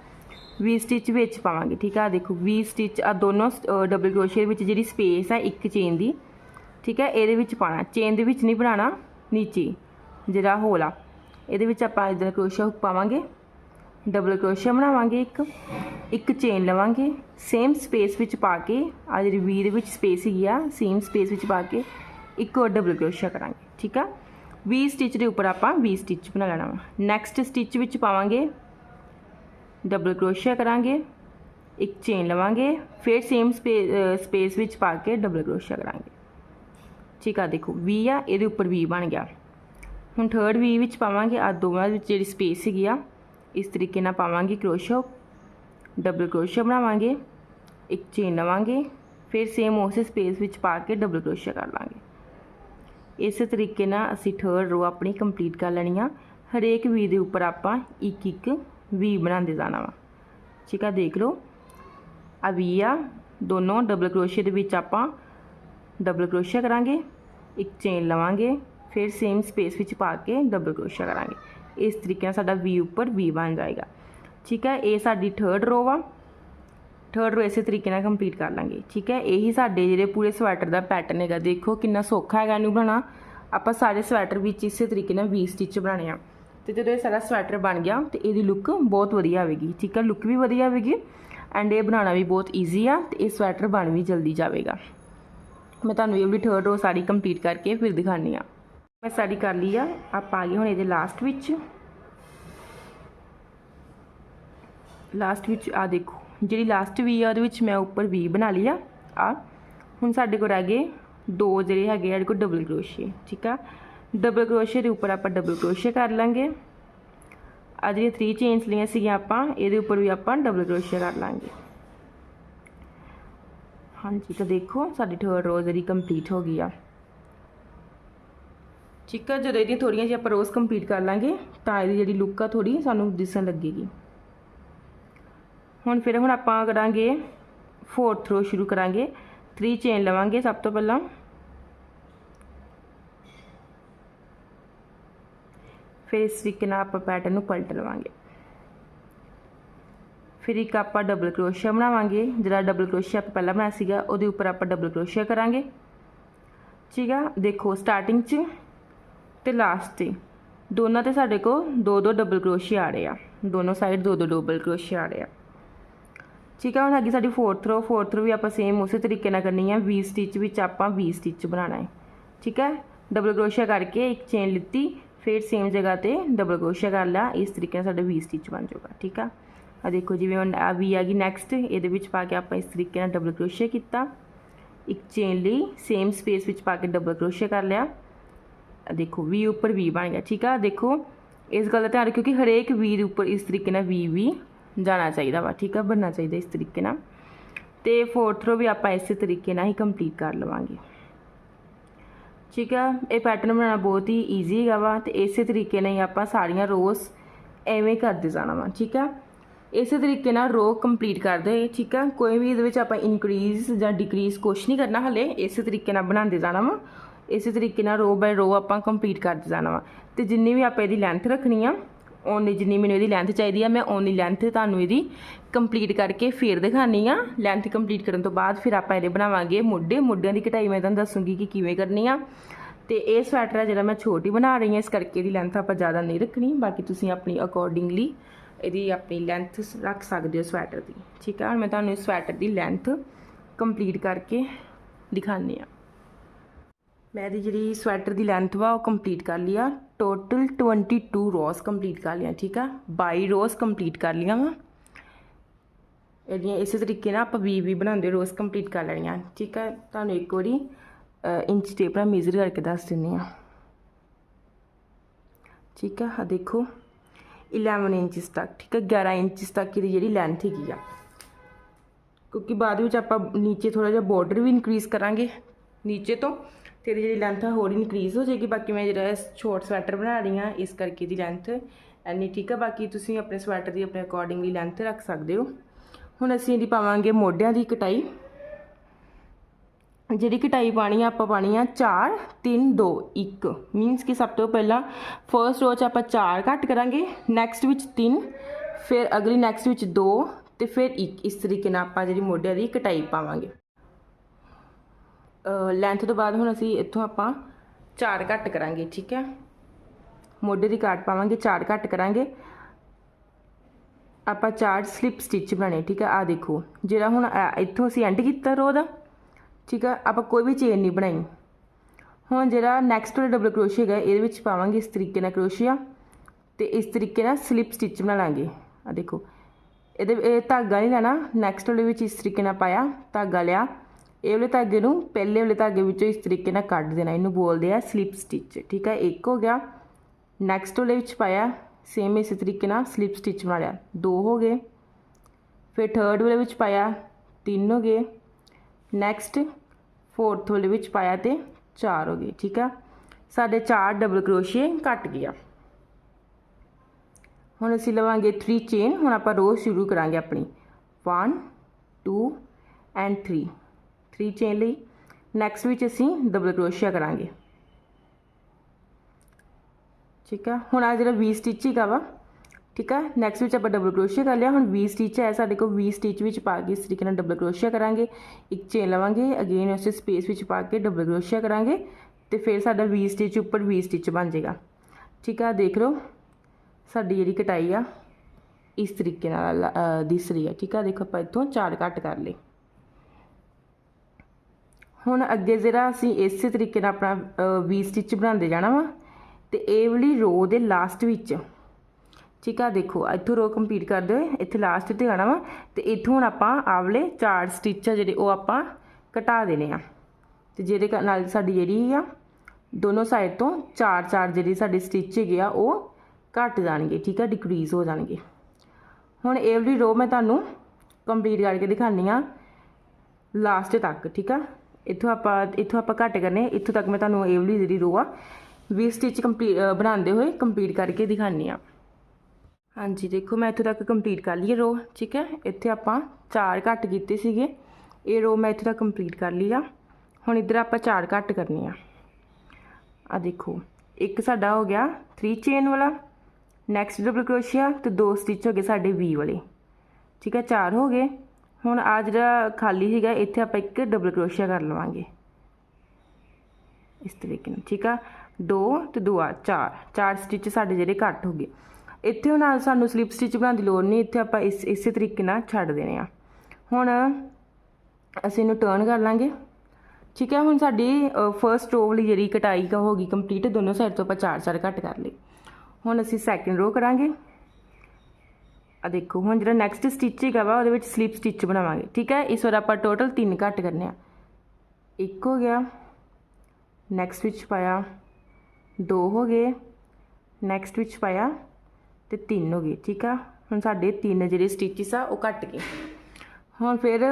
20 ਸਟਿਚ ਵਿੱਚ ਪਾਵਾਂਗੇ, ਠੀਕ ਆ, ਦੇਖੋ 20 ਸਟਿਚ ਆ ਦੋਨੋਂ ਡਬਲ ਕਰੋਸ਼ੀਆ ਵਿੱਚ ਜਿਹੜੀ ਸਪੇਸ ਹੈ ਇੱਕ ਚੇਨ ਦੀ। ਠੀਕ ਹੈ ਇਹਦੇ ਵਿੱਚ ਪਾਣਾ ਚੇਨ ਦੇ ਵਿੱਚ ਨਹੀਂ ਬਣਾਉਣਾ, ਨੀਚੇ, ਜਿਹੜਾ ਹੋਲ ਆ। ਇਹਦੇ ਵਿੱਚ ਆਪਾਂ ਇਧਰ ਕਰੋਸ਼ੀਆ ਹੁੱਕ ਪਾਵਾਂਗੇ। ਡਬਲ ਕਰੋਸ਼ੀਆ ਬਣਾਵਾਂਗੇ ਇੱਕ। ਇੱਕ ਚੇਨ ਲਵਾਂਗੇ। ਸੇਮ ਸਪੇਸ ਵਿੱਚ ਪਾ ਕੇ ਆ ਜਿਹੜੀ ਵੀ ਦੇ ਵਿੱਚ ਸਪੇਸ ਹੈਗੀ ਆ ਸੇਮ ਸਪੇਸ ਵਿੱਚ ਪਾ ਕੇ ਇੱਕ ਹੋਰ ਡਬਲ ਕਰੋਸ਼ੀਆ ਕਰਾਂਗੇ, ਠੀਕ ਆ? 20 ਸਟਿਚ ਦੇ ਉੱਪਰ ਆਪਾਂ 20 ਸਟਿਚ ਬਣਾ ਲੈਣਾ ਵਾ। ਨੈਕਸਟ ਸਟਿਚ ਵਿੱਚ ਪਾਵਾਂਗੇ ਡਬਲ ਕਰੋਸ਼ੀਆ ਕਰਾਂਗੇ, ਇੱਕ ਚੇਨ ਲਵਾਂਗੇ, ਫਿਰ ਸੇਮ ਸਪੇਸ ਵਿੱਚ ਪਾ ਕੇ ਡਬਲ ਕਰੋਸ਼ੀਆ ਕਰਾਂਗੇ। ਠੀਕ ਆ, ਦੇਖੋ ਵੀ ਆ, ਇਹਦੇ ਉੱਪਰ ਵੀ ਬਣ ਗਿਆ। ਹੁਣ ਥਰਡ ਵੀ ਵਿੱਚ ਪਾਵਾਂਗੇ ਆ ਦੋਵਾਂ ਵਿੱਚ ਜਿਹੜੀ ਸਪੇਸ ਹੈਗੀ ਆ ਇਸ ਤਰੀਕੇ ਨਾਲ ਪਾਵਾਂਗੇ ਕਰੋਸ਼ੋ ਡਬਲ ਕਰੋਸ਼ੋ ਬਣਾਵਾਂਗੇ ਇੱਕ ਚੇਨ ਲਵਾਂਗੇ ਫਿਰ ਸੇਮ ਉਸੇ ਸਪੇਸ ਵਿੱਚ ਪਾ ਕੇ ਡਬਲ ਕਰੋਸ਼ੋ ਕਰ ਲਾਂਗੇ ਇਸੇ ਤਰੀਕੇ ਨਾਲ ਅਸੀਂ ਥਰਡ ਰੋ ਆਪਣੀ ਕੰਪਲੀਟ ਕਰ ਲੈਣੀ ਆ ਹਰੇਕ ਵੀ ਦੇ ਉੱਪਰ ਆਪਾਂ ਇੱਕ ਇੱਕ ਵੀ ਬਣਾਉਂਦੇ ਜਾਣਾ ਵਾ ਠੀਕ ਆ ਦੇਖ ਲਓ ਆ ਵੀ ਆ ਦੋਨੋਂ ਡਬਲ ਕਰੋਸ਼ੇ ਦੇ ਵਿੱਚ ਆਪਾਂ ਡਬਲ ਕਰੋਸ਼ਾ ਕਰਾਂਗੇ ਇੱਕ ਚੇਨ ਲਵਾਂਗੇ ਫਿਰ ਸੇਮ ਸਪੇਸ ਵਿੱਚ ਪਾ ਕੇ ਡਬਲ ਕਰੋਸ਼ਾ ਕਰਾਂਗੇ ਇਸ ਤਰੀਕੇ ਨਾਲ ਸਾਡਾ ਵੀ ਉੱਪਰ ਵੀ ਬਣ ਜਾਏਗਾ। ਠੀਕ ਹੈ, ਇਹ ਸਾਡੀ ਥਰਡ ਰੋ ਆ। ਥਰਡ ਰੋ ਇਸੇ ਤਰੀਕੇ ਨਾਲ ਕੰਪਲੀਟ ਕਰ ਲਾਂਗੇ। ਠੀਕ ਹੈ, ਇਹੀ ਸਾਡੇ ਜਿਹੜੇ ਪੂਰੇ ਸਵੈਟਰ ਦਾ ਪੈਟਰਨ ਹੈਗਾ, ਦੇਖੋ ਕਿੰਨਾ ਸੌਖਾ ਹੈਗਾ ਇਹਨੂੰ ਬਣਾਉਣਾ। ਆਪਾਂ ਸਾਰੇ ਸਵੈਟਰ ਵਿੱਚ ਇਸੇ ਤਰੀਕੇ ਨਾਲ ਵੀ ਸਟਿਚ ਬਣਾਉਣੇ ਆ। ਤੇ ਜਦੋਂ ਇਹ ਸਾਰਾ ਸਵੈਟਰ ਬਣ ਗਿਆ, ਤੇ ਇਹਦੀ ਲੁੱਕ ਬਹੁਤ ਵਧੀਆ ਆਵੇਗੀ। ਠੀਕ ਹੈ ਲੁੱਕ ਵੀ ਵਧੀਆ ਆਵੇਗੀ ਐਂਡ ਇਹ ਬਣਾਉਣਾ ਵੀ ਬਹੁਤ ਈਜ਼ੀ ਆ ਤੇ ਇਹ ਸਵੈਟਰ ਬਣ ਵੀ ਜਲਦੀ ਜਾਵੇਗਾ। ਮੈਂ ਤੁਹਾਨੂੰ ਇਹ ਵੀ ਥਰਡ ਰੋ ਸਾਰੀ ਕੰਪਲੀਟ ਕਰਕੇ ਫਿਰ ਦਿਖਾਣੀ ਆ ਮੈਂ ਸਾਰੀ ਕਰ ਲਈ ਆ, ਆਪਾਂ ਆ ਗਏ ਹੁਣ ਇਹਦੇ ਲਾਸਟ ਵਿੱਚ। ਲਾਸਟ ਵਿੱਚ ਆ ਦੇਖੋ, ਜਿਹੜੀ ਲਾਸਟ ਵੀ ਆ ਉਹਦੇ ਵਿੱਚ ਮੈਂ ਉੱਪਰ ਵੀ ਬਣਾ ਲਈ ਆ ਆ। ਹੁਣ ਸਾਡੇ ਕੋਲ ਰਹਿ ਗਏ ਦੋ ਜਿਹੜੇ ਹੈਗੇ ਆ, ਸਾਡੇ ਕੋਲ ਡਬਲ ਕਰੋਸ਼ੇ ਠੀਕ ਆ? ਡਬਲ ਕਰੋਸ਼ੇ ਦੇ ਉੱਪਰ ਆਪਾਂ ਡਬਲ ਕਰੋਸ਼ੇ ਕਰ ਲਾਂਗੇ। ਆ ਜਿਹੜੀਆਂ 3 ਚੇਨਸ ਲਈਆਂ ਸੀਗੀਆਂ ਆਪਾਂ, ਇਹਦੇ ਉੱਪਰ ਵੀ ਆਪਾਂ ਡਬਲ ਕਰੋਸ਼ੇ ਕਰ ਲਾਂਗੇ। ਹਾਂਜੀ, ਤਾਂ ਦੇਖੋ, ਸਾਡੀ ਥਰਡ ਰੋਜ਼ ਜਿਹੜੀ ਕੰਪਲੀਟ ਹੋ ਗਈ ਆ। ਠੀਕ ਆ ਜਦੋਂ ਇਹਦੀਆਂ ਥੋੜੀਆਂ ਜਿਹੀਆਂ ਆਪਾਂ ਰੋਜ਼ ਕੰਪਲੀਟ ਕਰ ਲਾਂਗੇ, ਤਾਂ ਇਹਦੀ ਜਿਹੜੀ ਲੁੱਕ ਆ ਥੋੜੀ ਸਾਨੂੰ ਦਿਸਣ ਲੱਗੇਗੀ। ਹੁਣ ਫਿਰ ਹੁਣ ਆਪਾਂ ਕਰਾਂਗੇ ਫੋਰਥ ਰੋ ਸ਼ੁਰੂ ਕਰਾਂਗੇ। 3 ਚੇਨ ਲਵਾਂਗੇ ਸਭ ਤੋਂ ਪਹਿਲਾਂ। ਫਿਰ ਇਸ ਤਰੀਕੇ ਨਾਲ ਆਪਾਂ ਪੈਟਰਨ ਨੂੰ ਪਲਟ ਲਵਾਂਗੇ। ਫਿਰ ਇੱਕ ਆਪਾਂ ਡਬਲ ਕਰੋਸ਼ੀਆ ਬਣਾਵਾਂਗੇ। ਜਿਹੜਾ ਡਬਲ ਕਰੋਸ਼ੀਆ ਆਪਾਂ ਪਹਿਲਾਂ ਬਣਾਇਆ ਸੀਗਾ, ਉਹਦੇ ਉੱਪਰ ਆਪਾਂ ਡਬਲ ਕਰੋਸ਼ੀਆ ਕਰਾਂਗੇ। ਠੀਕ ਆ? ਦੇਖੋ ਸਟਾਰਟਿੰਗ 'ਚ ਤੇ ਲਾਸਟ ਤੇ ਦੋਨਾਂ ਤੇ ਸਾਡੇ ਕੋਲ ਦੋ ਦੋ ਡਬਲ ਕਰੋਸ਼ੀਏ ਆ ਰਹੇ ਆ। ਦੋਨੋਂ ਸਾਈਡ ਦੋ ਦੋ ਡਬਲ ਕਰੋਸ਼ੀਏ ਆ ਰਹੇ ਆ। ਠੀਕ ਆ, ਹੁਣ ਅੱਗੇ ਸਾਡੀ ਫੋਰਥ ਰੋ ਫੋਰਥ ਰੋ ਵੀ ਆਪਾਂ ਸੇਮ ਉਸੇ ਤਰੀਕੇ ਨਾਲ ਕਰਨੀ ਹੈ 20 ਸਟਿਚ ਵਿੱਚ ਆਪਾਂ 20 ਸਟਿਚ ਬਣਾਉਣਾ ਹੈ। ਠੀਕ ਹੈ ਡਬਲ ਕਰੋਸ਼ੀਆ ਕਰਕੇ ਇੱਕ ਚੇਨ ਲਿੱਤੀ, ਫਿਰ ਸੇਮ ਜਗ੍ਹਾ ਤੇ ਡਬਲ ਕਰੋਸ਼ੀਆ ਕਰ ਲਿਆ। ਇਸ ਤਰੀਕੇ ਨਾਲ ਸਾਡਾ 20 ਸਟਿਚ ਬਣ ਜਾਊਗਾ। ਠੀਕ ਆ? ਆ ਦੇਖੋ ਜਿਵੇਂ ਹੁਣ ਆ ਵੀ ਆ ਗਈ ਨੈਕਸਟ ਇਹਦੇ ਵਿੱਚ ਪਾ ਕੇ ਆਪਾਂ ਇਸ ਤਰੀਕੇ ਨਾਲ ਡਬਲ ਕਰੋਸ਼ੀਆ ਕੀਤਾ। ਇੱਕ ਚੇਨ ਲਈ ਸੇਮ ਸਪੇਸ ਵਿੱਚ ਪਾ ਕੇ ਡਬਲ ਕਰੋਸ਼ੀਆ ਕਰ ਲਿਆ। ਦੇਖੋ, ਵੀ ਉੱਪਰ ਵੀ ਬਣ ਗਿਆ, ਠੀਕ ਆ? ਦੇਖੋ, ਇਸ ਗੱਲ ਦਾ ਧਿਆਨ ਰੱਖਿਓ ਕਿ ਹਰੇਕ ਵੀ ਦੇ ਉੱਪਰ ਇਸ ਤਰੀਕੇ ਨਾਲ ਵੀ ਵੀ ਜਾਣਾ ਚਾਹੀਦਾ ਵਾ, ਠੀਕ ਆ? ਬਣਨਾ ਚਾਹੀਦਾ ਇਸ ਤਰੀਕੇ ਨਾਲ। ਤੇ ਫੋਰਥ ਰੋ ਵੀ ਆਪਾਂ ਇਸੇ ਤਰੀਕੇ ਨਾਲ ਹੀ ਕੰਪਲੀਟ ਕਰ ਲਵਾਂਗੇ। ਠੀਕ ਆ? ਇਹ ਪੈਟਰਨ ਬਣਾਉਣਾ ਬਹੁਤ ਹੀ ਈਜ਼ੀ ਹੈਗਾ ਵਾ ਤੇ ਇਸੇ ਤਰੀਕੇ ਨਾਲ ਹੀ ਆਪਾਂ ਸਾਰੀਆਂ ਰੋਜ਼ ਐਵੇਂ ਕਰਦੇ ਜਾਣਾ ਵਾ, ਠੀਕ ਆ? ਇਸੇ ਤਰੀਕੇ ਨਾਲ ਰੋ ਕੰਪਲੀਟ ਕਰਦੇ, ਠੀਕ ਆ? ਕੋਈ ਵੀ ਇਹਦੇ ਵਿੱਚ ਆਪਾਂ ਇਨਕਰੀਜ਼ ਜਾਂ ਡਿਕਰੀਜ਼ ਕੁਛ ਨਹੀਂ ਕਰਨਾ ਹਲੇ, ਇਸੇ ਤਰੀਕੇ ਨਾਲ ਬਣਾਉਂਦੇ ਜਾਣਾ ਵਾ। ਇਸੇ ਤਰੀਕੇ ਨਾਲ ਰੋ ਬਾਈ ਰੋ ਆਪਾਂ ਕੰਪਲੀਟ ਕਰਦੇ ਜਾਣਾ ਵਾ। ਤੇ ਜਿੰਨੀ ਵੀ ਆਪਾਂ ਇਹਦੀ ਲੈਂਥ ਰੱਖਣੀ ਆ, ਓਨੀ ਜਿੰਨੀ ਮੈਨੂੰ ਇਹਦੀ ਲੈਂਥ ਚਾਹੀਦੀ ਆ, ਮੈਂ ਓਨੀ ਲੈਂਥ ਤੁਹਾਨੂੰ ਇਹਦੀ ਕੰਪਲੀਟ ਕਰਕੇ ਫੇਰ ਦਿਖਾਣੀ ਆ। ਲੈਂਥ ਕੰਪਲੀਟ ਕਰਨ ਤੋਂ ਬਾਅਦ ਫਿਰ ਆਪਾਂ ਇਹਦੇ ਬਣਾਵਾਂਗੇ ਮੁੱਢੇ। ਮੁੱਢਿਆਂ ਦੀ ਕਟਾਈ ਮੈਂ ਤੁਹਾਨੂੰ ਦੱਸੂਗੀ ਕਿ ਕਿਵੇਂ ਕਰਨੀ ਆ। ਤੇ ਇਹ ਸਵੈਟਰ ਆ ਜਿਹੜਾ ਮੈਂ ਛੋਟੀ ਬਣਾ ਰਹੀ ਹਾਂ ਇਸ ਕਰਕੇ ਇਹਦੀ ਲੈਂਥ ਆਪਾਂ ਜ਼ਿਆਦਾ ਨਹੀਂ ਰੱਖਣੀ। ਬਾਕੀ ਤੁਸੀਂ ਆਪਣੀ ਅਕੋਰਡਿੰਗਲੀ ਇਹਦੀ ਆਪਣੀ ਲੈਂਥ ਰੱਖ ਸਕਦੇ ਹੋ ਸਵੈਟਰ ਦੀ। ਠੀਕ ਆ? ਹੁਣ ਮੈਂ ਤੁਹਾਨੂੰ ਇਸ ਸਵੈਟਰ ਦੀ ਲੈਂਥ ਕੰਪਲੀਟ ਕਰਕੇ ਦਿਖਾਉਂਦੀ ਆ। ਮੈਂ ਇਹਦੀ ਜਿਹੜੀ ਸਵੈਟਰ ਦੀ ਲੈਂਥ ਵਾ, ਉਹ ਕੰਪਲੀਟ ਕਰ ਲਿਆ ਟੋਟਲ 22 ਰੋਜ਼ ਕੰਪਲੀਟ ਕਰ ਲਿਆ ਠੀਕ ਆ? 22 ਰੋਜ਼ ਕੰਪਲੀਟ ਕਰ ਲਿਆ ਵਾ। ਇਹਦੀਆਂ ਇਸੇ ਤਰੀਕੇ ਨਾਲ ਆਪਾਂ 20 20 ਬਣਾਉਂਦੇ ਰੋਜ਼ ਕੰਪਲੀਟ ਕਰ ਲੈਣੀਆਂ, ਠੀਕ ਆ? ਤੁਹਾਨੂੰ ਇੱਕ ਵਾਰੀ ਇੰਚ ਟੇਪ ਨਾਲ ਮੇਜ਼ਰ ਕਰਕੇ ਦੱਸ ਦਿੰਨੀ ਆ। ਠੀਕ ਆ? ਆ ਦੇਖੋ 11 ਇੰਚਸ ਤੱਕ, ਠੀਕ ਆ? 11 ਇੰਚਸ ਤੱਕ ਇਹਦੀ ਜਿਹੜੀ ਲੈਂਥ ਹੈਗੀ ਆ। ਕਿਉਂਕਿ ਬਾਅਦ ਵਿੱਚ ਆਪਾਂ ਨੀਚੇ ਥੋੜਾ ਜਿਹਾ ਬਾਰਡਰ ਵੀ ਇਨਕਰੀਜ਼ ਕਰਾਂਗੇ। ਨੀਚੇ ਤੋਂ ਤੇ ਇਹਦੀ ਜਿਹੜੀ ਲੈਂਥ ਆ, ਹੋਰ ਇਨਕਰੀਜ਼ ਹੋ ਜਾਏਗੀ। ਬਾਕੀ ਮੈਂ ਜਿਹੜਾ ਛੋਟ ਸਵੈਟਰ ਬਣਾ ਰਹੀ ਹਾਂ, ਇਸ ਕਰਕੇ ਇਹਦੀ ਲੈਂਥ ਐਨੀ ਠੀਕ ਆ। ਬਾਕੀ ਤੁਸੀਂ ਆਪਣੇ ਸਵੈਟਰ ਦੀ ਆਪਣੇ ਅਕੋਰਡਿੰਗਲੀ ਲੈਂਥ ਰੱਖ ਸਕਦੇ ਹੋ। ਹੁਣ ਅਸੀਂ ਇਹਦੀ ਪਾਵਾਂਗੇ ਮੋਢਿਆਂ ਦੀ ਕਟਾਈ। ਜਿਹੜੀ ਕਟਾਈ ਪਾਣੀ ਆ, ਆਪਾਂ ਪਾਣੀ ਆ 4 3 2 1 ਮੀਨਸ ਕਿ ਸਭ ਤੋਂ ਪਹਿਲਾਂ ਫਰਸਟ ਰੋ 'ਚ ਆਪਾਂ 4 ਕੱਟ ਕਰਾਂਗੇ ਨੈਕਸਟ ਵਿੱਚ 3 ਫਿਰ ਅਗਲੀ ਨੈਕਸਟ ਵਿੱਚ 2 ਤੇ ਫਿਰ 1 ਇਸ ਤਰੀਕੇ ਨਾਲ ਆਪਾਂ ਜਿਹੜੀ ਮੋਢਿਆਂ ਦੀ ਕਟਾਈ ਪਾਵਾਂਗੇ। ਲੈਂਥ ਤੋਂ ਬਾਅਦ ਹੁਣ ਅਸੀਂ ਇੱਥੋਂ ਆਪਾਂ ਚਾਰ ਘੱਟ ਕਰਾਂਗੇ, ਠੀਕ ਹੈ? ਮੋਢੇ ਦੀ ਕਾਟ ਪਾਵਾਂਗੇ, ਚਾਰ ਘੱਟ ਕਰਾਂਗੇ। ਆਪਾਂ ਚਾਰ ਸਲਿਪ ਸਟਿਚ ਬਣਾਣੇ ਠੀਕ ਹੈ? ਆ ਦੇਖੋ, ਜਿਹੜਾ ਹੁਣ ਇੱਥੋਂ ਅਸੀਂ ਐਂਡ ਕੀਤਾ ਰੋ ਦਾ, ਠੀਕ ਹੈ? ਆਪਾਂ ਕੋਈ ਵੀ ਚੇਨ ਨਹੀਂ ਬਣਾਈ। ਹੁਣ ਜਿਹੜਾ ਨੈਕਸਟ ਵਾਲਾ ਡਬਲ ਕਰੋਸ਼ੀਆ ਹੈਗਾ, ਇਹਦੇ ਵਿੱਚ ਪਾਵਾਂਗੇ ਇਸ ਤਰੀਕੇ ਨਾਲ ਕਰੋਸ਼ੀਆ ਤੇ ਇਸ ਤਰੀਕੇ ਨਾਲ ਸਲਿਪ ਸਟਿਚ ਬਣਾ ਲਾਂਗੇ। ਆ ਦੇਖੋ, ਇਹਦੇ, ਇਹ ਧਾਗਾ ਨਹੀਂ ਲੈਣਾ ਨੈਕਸਟ ਵਾਲੇ ਵਿੱਚ ਇਸ ਤਰੀਕੇ ਨਾਲ ਪਾਇਆ, ਧਾਗਾ ਲਿਆ। ਇਹ ਵਾਲੇ ਧਾਗੇ ਨੂੰ ਪਹਿਲੇ ਵਾਲੇ ਧਾਗੇ ਵਿੱਚੋਂ ਇਸ ਤਰੀਕੇ ਨਾਲ ਕੱਢ ਦੇਣਾ। ਇਹਨੂੰ ਬੋਲਦੇ ਆ ਸਲਿਪ ਸਟਿਚ ਠੀਕ ਹੈ ਇੱਕ ਹੋ ਗਿਆ। ਨੈਕਸਟ ਵਾਲੇ ਵਿੱਚ ਪਾਇਆ ਸੇਮ ਇਸੇ ਤਰੀਕੇ ਨਾਲ ਸਲਿਪ ਸਟਿਚ ਬਣਾ ਲਿਆ। ਦੋ ਹੋ ਗਏ। ਫਿਰ ਥਰਡ ਵਾਲੇ ਵਿੱਚ ਪਾਇਆ, ਤਿੰਨ ਹੋ ਗਏ। ਨੈਕਸਟ ਫੋਰਥ ਵਾਲੇ ਵਿੱਚ ਪਾਇਆ ਤੇ ਚਾਰ ਹੋ ਗਏ, ਠੀਕ ਆ? ਸਾਡੇ ਚਾਰ ਡਬਲ ਕਰੋਸ਼ੀਏ ਕੱਟ ਗਿਆ। ਹੁਣ ਅਸੀਂ ਲਵਾਂਗੇ 3 ਚੇਨ ਹੁਣ ਆਪਾਂ ਰੋ ਸ਼ੁਰੂ ਕਰਾਂਗੇ ਆਪਣੀ। 1 2 ਐਂਡ 3 3 ਚੇਨ ਲਈ ਨੈਕਸਟ ਵਿੱਚ ਅਸੀਂ ਡਬਲ ਕਰੋਸ਼ੀਆ ਕਰਾਂਗੇ ਠੀਕ ਆ ਹੁਣ ਆ ਜਿਹੜਾ 20 ਸਟਿਚ ਹੈਗਾ ਵਾ ਠੀਕ ਆ ਨੈਕਸਟ ਵਿੱਚ ਆਪਾਂ ਡਬਲ ਕਰੋਸ਼ੀਆ ਕਰ ਲਿਆ ਹੁਣ 20 ਸਟਿਚ ਹੈ ਸਾਡੇ ਕੋਲ 20 ਸਟਿਚ ਵਿੱਚ ਪਾ ਕੇ ਇਸ ਤਰੀਕੇ ਨਾਲ ਡਬਲ ਕਰੋਸ਼ੀਆ ਕਰਾਂਗੇ ਇੱਕ ਚੇਨ ਲਵਾਂਗੇ ਅਗੇਨ ਉਸੇ ਸਪੇਸ ਵਿੱਚ ਪਾ ਕੇ ਡਬਲ ਕਰੋਸ਼ੀਆ ਕਰਾਂਗੇ ਤੇ ਫਿਰ ਸਾਡਾ 20 ਸਟਿਚ ਉੱਪਰ 20 ਸਟਿਚ ਬਣ ਜਾਏਗਾ ਠੀਕ ਆ ਦੇਖ ਲਓ ਸਾਡੀ ਜਿਹੜੀ ਕਟਾਈ ਆ ਇਸ ਤਰੀਕੇ ਨਾਲ ਅ, ਦਿਸ ਰਹੀ ਹੈ ਠੀਕ ਆ ਦੇਖੋ ਆਪਾਂ ਇੱਥੋਂ ਚਾਰ ਕੱਟ ਕਰ ਲਏ ਹੁਣ ਅੱਗੇ ਜਿਹੜਾ ਅਸੀਂ ਇਸੇ ਤਰੀਕੇ ਨਾਲ ਆਪਣਾ ਅ, 20 ਸਟਿਚ ਬਣਾਉਂਦੇ ਜਾਣਾ ਵਾ ਤੇ ਇਹ ਵਾਲੀ ਰੋ ਦੇ ਲਾਸਟ ਵਿੱਚ। ਠੀਕ ਆ ਦੇਖੋ ਇੱਥੋਂ ਰੋ ਕੰਪਲੀਟ ਕਰਦੇ ਹੋਏ ਇੱਥੇ ਲਾਸਟ ਤੇ ਆਣਾ ਵਾ ਤੇ ਇੱਥੋਂ ਹੁਣ ਆਪਾਂ ਆਵਲੇ ਚਾਰ ਸਟਿਚ ਆ ਜਿਹੜੇ ਉਹ ਆਪਾਂ ਘਟਾ ਦੇਣੇ ਆ। ਤੇ ਜਿਹਦੇ ਕ- ਨਾਲ ਸਾਡੀ ਜਿਹੜੀ ਆ ਦੋਨੋਂ ਸਾਈਡ ਤੋਂ ਚਾਰ ਚਾਰ ਜਿਹੜੀ ਸਾਡੀ ਸਟਿਚ ਹੈਗੇ ਆ ਉਹ ਘਟ ਜਾਣਗੇ ਠੀਕ ਆ ਡਿਕਰੀਜ਼ ਹੋ ਜਾਣਗੇ। ਹੁਣ ਇਹ ਵਾਲੀ ਰੋ ਮੈਂ ਤੁਹਾਨੂੰ ਕੰਪਲੀਟ ਕਰਕੇ ਦਿਖਾਣੀ ਆ ਲਾਸਟ ਤੱਕ ਠੀਕ ਆ। ਇੱਥੋਂ ਆਪਾਂ ਇੱਥੋਂ ਆਪਾਂ ਘੱਟ ਕਰਨੇ, ਇੱਥੋਂ ਤੱਕ ਮੈਂ ਤੁਹਾਨੂੰ ਇਹ ਵਾਲੀ ਜਿਹੜੀ ਰੋ ਆ 20 ਸਟਿਚ ਕੰਪਲੀਟ ਬਣਾਉਂਦੇ ਹੋਏ ਕੰਪਲੀਟ ਕਰਕੇ ਦਿਖਾਣੀ ਆ ਹਾਂਜੀ, ਦੇਖੋ ਮੈਂ ਇੱਥੋਂ ਤੱਕ ਕੰਪਲੀਟ ਕਰ ਲਈ ਰੋ ਠੀਕ ਹੈ? ਇੱਥੇ ਆਪਾਂ ਚਾਰ ਘੱਟ ਕੀਤੇ ਸੀਗੇ। ਇਹ ਰੋ ਮੈਂ ਇੱਥੋਂ ਤੱਕ ਕੰਪਲੀਟ ਕਰ ਲਈ ਆ। ਹੁਣ ਇੱਧਰ ਆਪਾਂ ਚਾਰ ਘੱਟ ਕਰਨੀ ਆ। ਆ ਦੇਖੋ, ਇੱਕ ਸਾਡਾ ਹੋ ਗਿਆ 3 ਚੇਨ ਵਾਲਾ ਨੈਕਸਟ ਡਬਲ ਕਰੋਸ਼ੀਆ ਤੇ ਦੋ ਸਟਿਚ ਹੋ ਗਏ ਸਾਡੇ V ਵਾਲੇ। ਠੀਕ ਹੈ, ਚਾਰ ਹੋ ਗਏ। ਹੁਣ ਆ ਜਿਹੜਾ ਖਾਲੀ ਸੀਗਾ, ਇੱਥੇ ਆਪਾਂ ਇੱਕ ਡਬਲ ਕਰੋਸ਼ੀਆ ਕਰ ਲਵਾਂਗੇ। ਇਸ ਤਰੀਕੇ ਨਾਲ, ਠੀਕ ਆ? ਦੋ ਤੇ ਦੋ ਆ, ਚਾਰ। ਚਾਰ ਸਟਿਚ ਸਾਡੇ ਜਿਹੜੇ ਘੱਟ ਹੋ ਗਏ। ਇੱਥੇ ਹੁਣ ਨਾਲ ਸਾਨੂੰ ਸਲਿਪ ਸਟਿਚ ਬਣਾਉਣ ਦੀ ਲੋੜ ਨਹੀਂ, ਇੱਥੇ ਆਪਾਂ ਇਸ, ਇਸੇ ਤਰੀਕੇ ਨਾਲ ਛੱਡ ਦੇਣੇ ਆ। ਹੁਣ ਅਸੀਂ ਇਹਨੂੰ ਟਰਨ ਕਰ ਲਾਂਗੇ। ਠੀਕ ਹੈ ਹੁਣ ਸਾਡੀ ਫਰਸਟ ਰੋ ਵਾਲੀ ਜਿਹੜੀ ਕਟਾਈ ਹੋ ਗਈ ਕੰਪਲੀਟ ਦੋਨੋਂ ਸਾਈਡ ਤੋਂ ਆਪਾਂ ਚਾਰ ਚਾਰ ਕੱਟ ਕਰ ਲਏ। ਹੁਣ ਅਸੀਂ ਸੈਕਿੰਡ ਰੋ ਕਰਾਂਗੇ। ਆ ਦੇਖੋ, ਹੁਣ ਜਿਹੜਾ ਨੈਕਸਟ ਸਟਿਚ ਹੈਗਾ ਵਾ, ਉਹਦੇ ਵਿੱਚ ਸਲਿਪ ਸਟਿਚ ਬਣਾਵਾਂਗੇ, ਠੀਕ ਹੈ? ਇਸ ਵਾਰ ਆਪਾਂ ਟੋਟਲ ਤਿੰਨ ਘੱਟ ਕਰਨੇ ਆ। ਇੱਕ ਹੋ ਗਿਆ ਨੈਕਸਟ ਵਿੱਚ ਪਾਇਆ, ਦੋ ਹੋ ਗਏ ਨੈਕਸਟ ਵਿੱਚ ਪਾਇਆ ਤੇ ਤਿੰਨ ਹੋ ਗਏ, ਠੀਕ ਆ? ਹੁਣ ਸਾਡੇ ਤਿੰਨ ਜਿਹੜੇ ਸਟਿਚਸ ਆ, ਉਹ ਘੱਟ ਗਏ। ਹੁਣ ਫਿਰ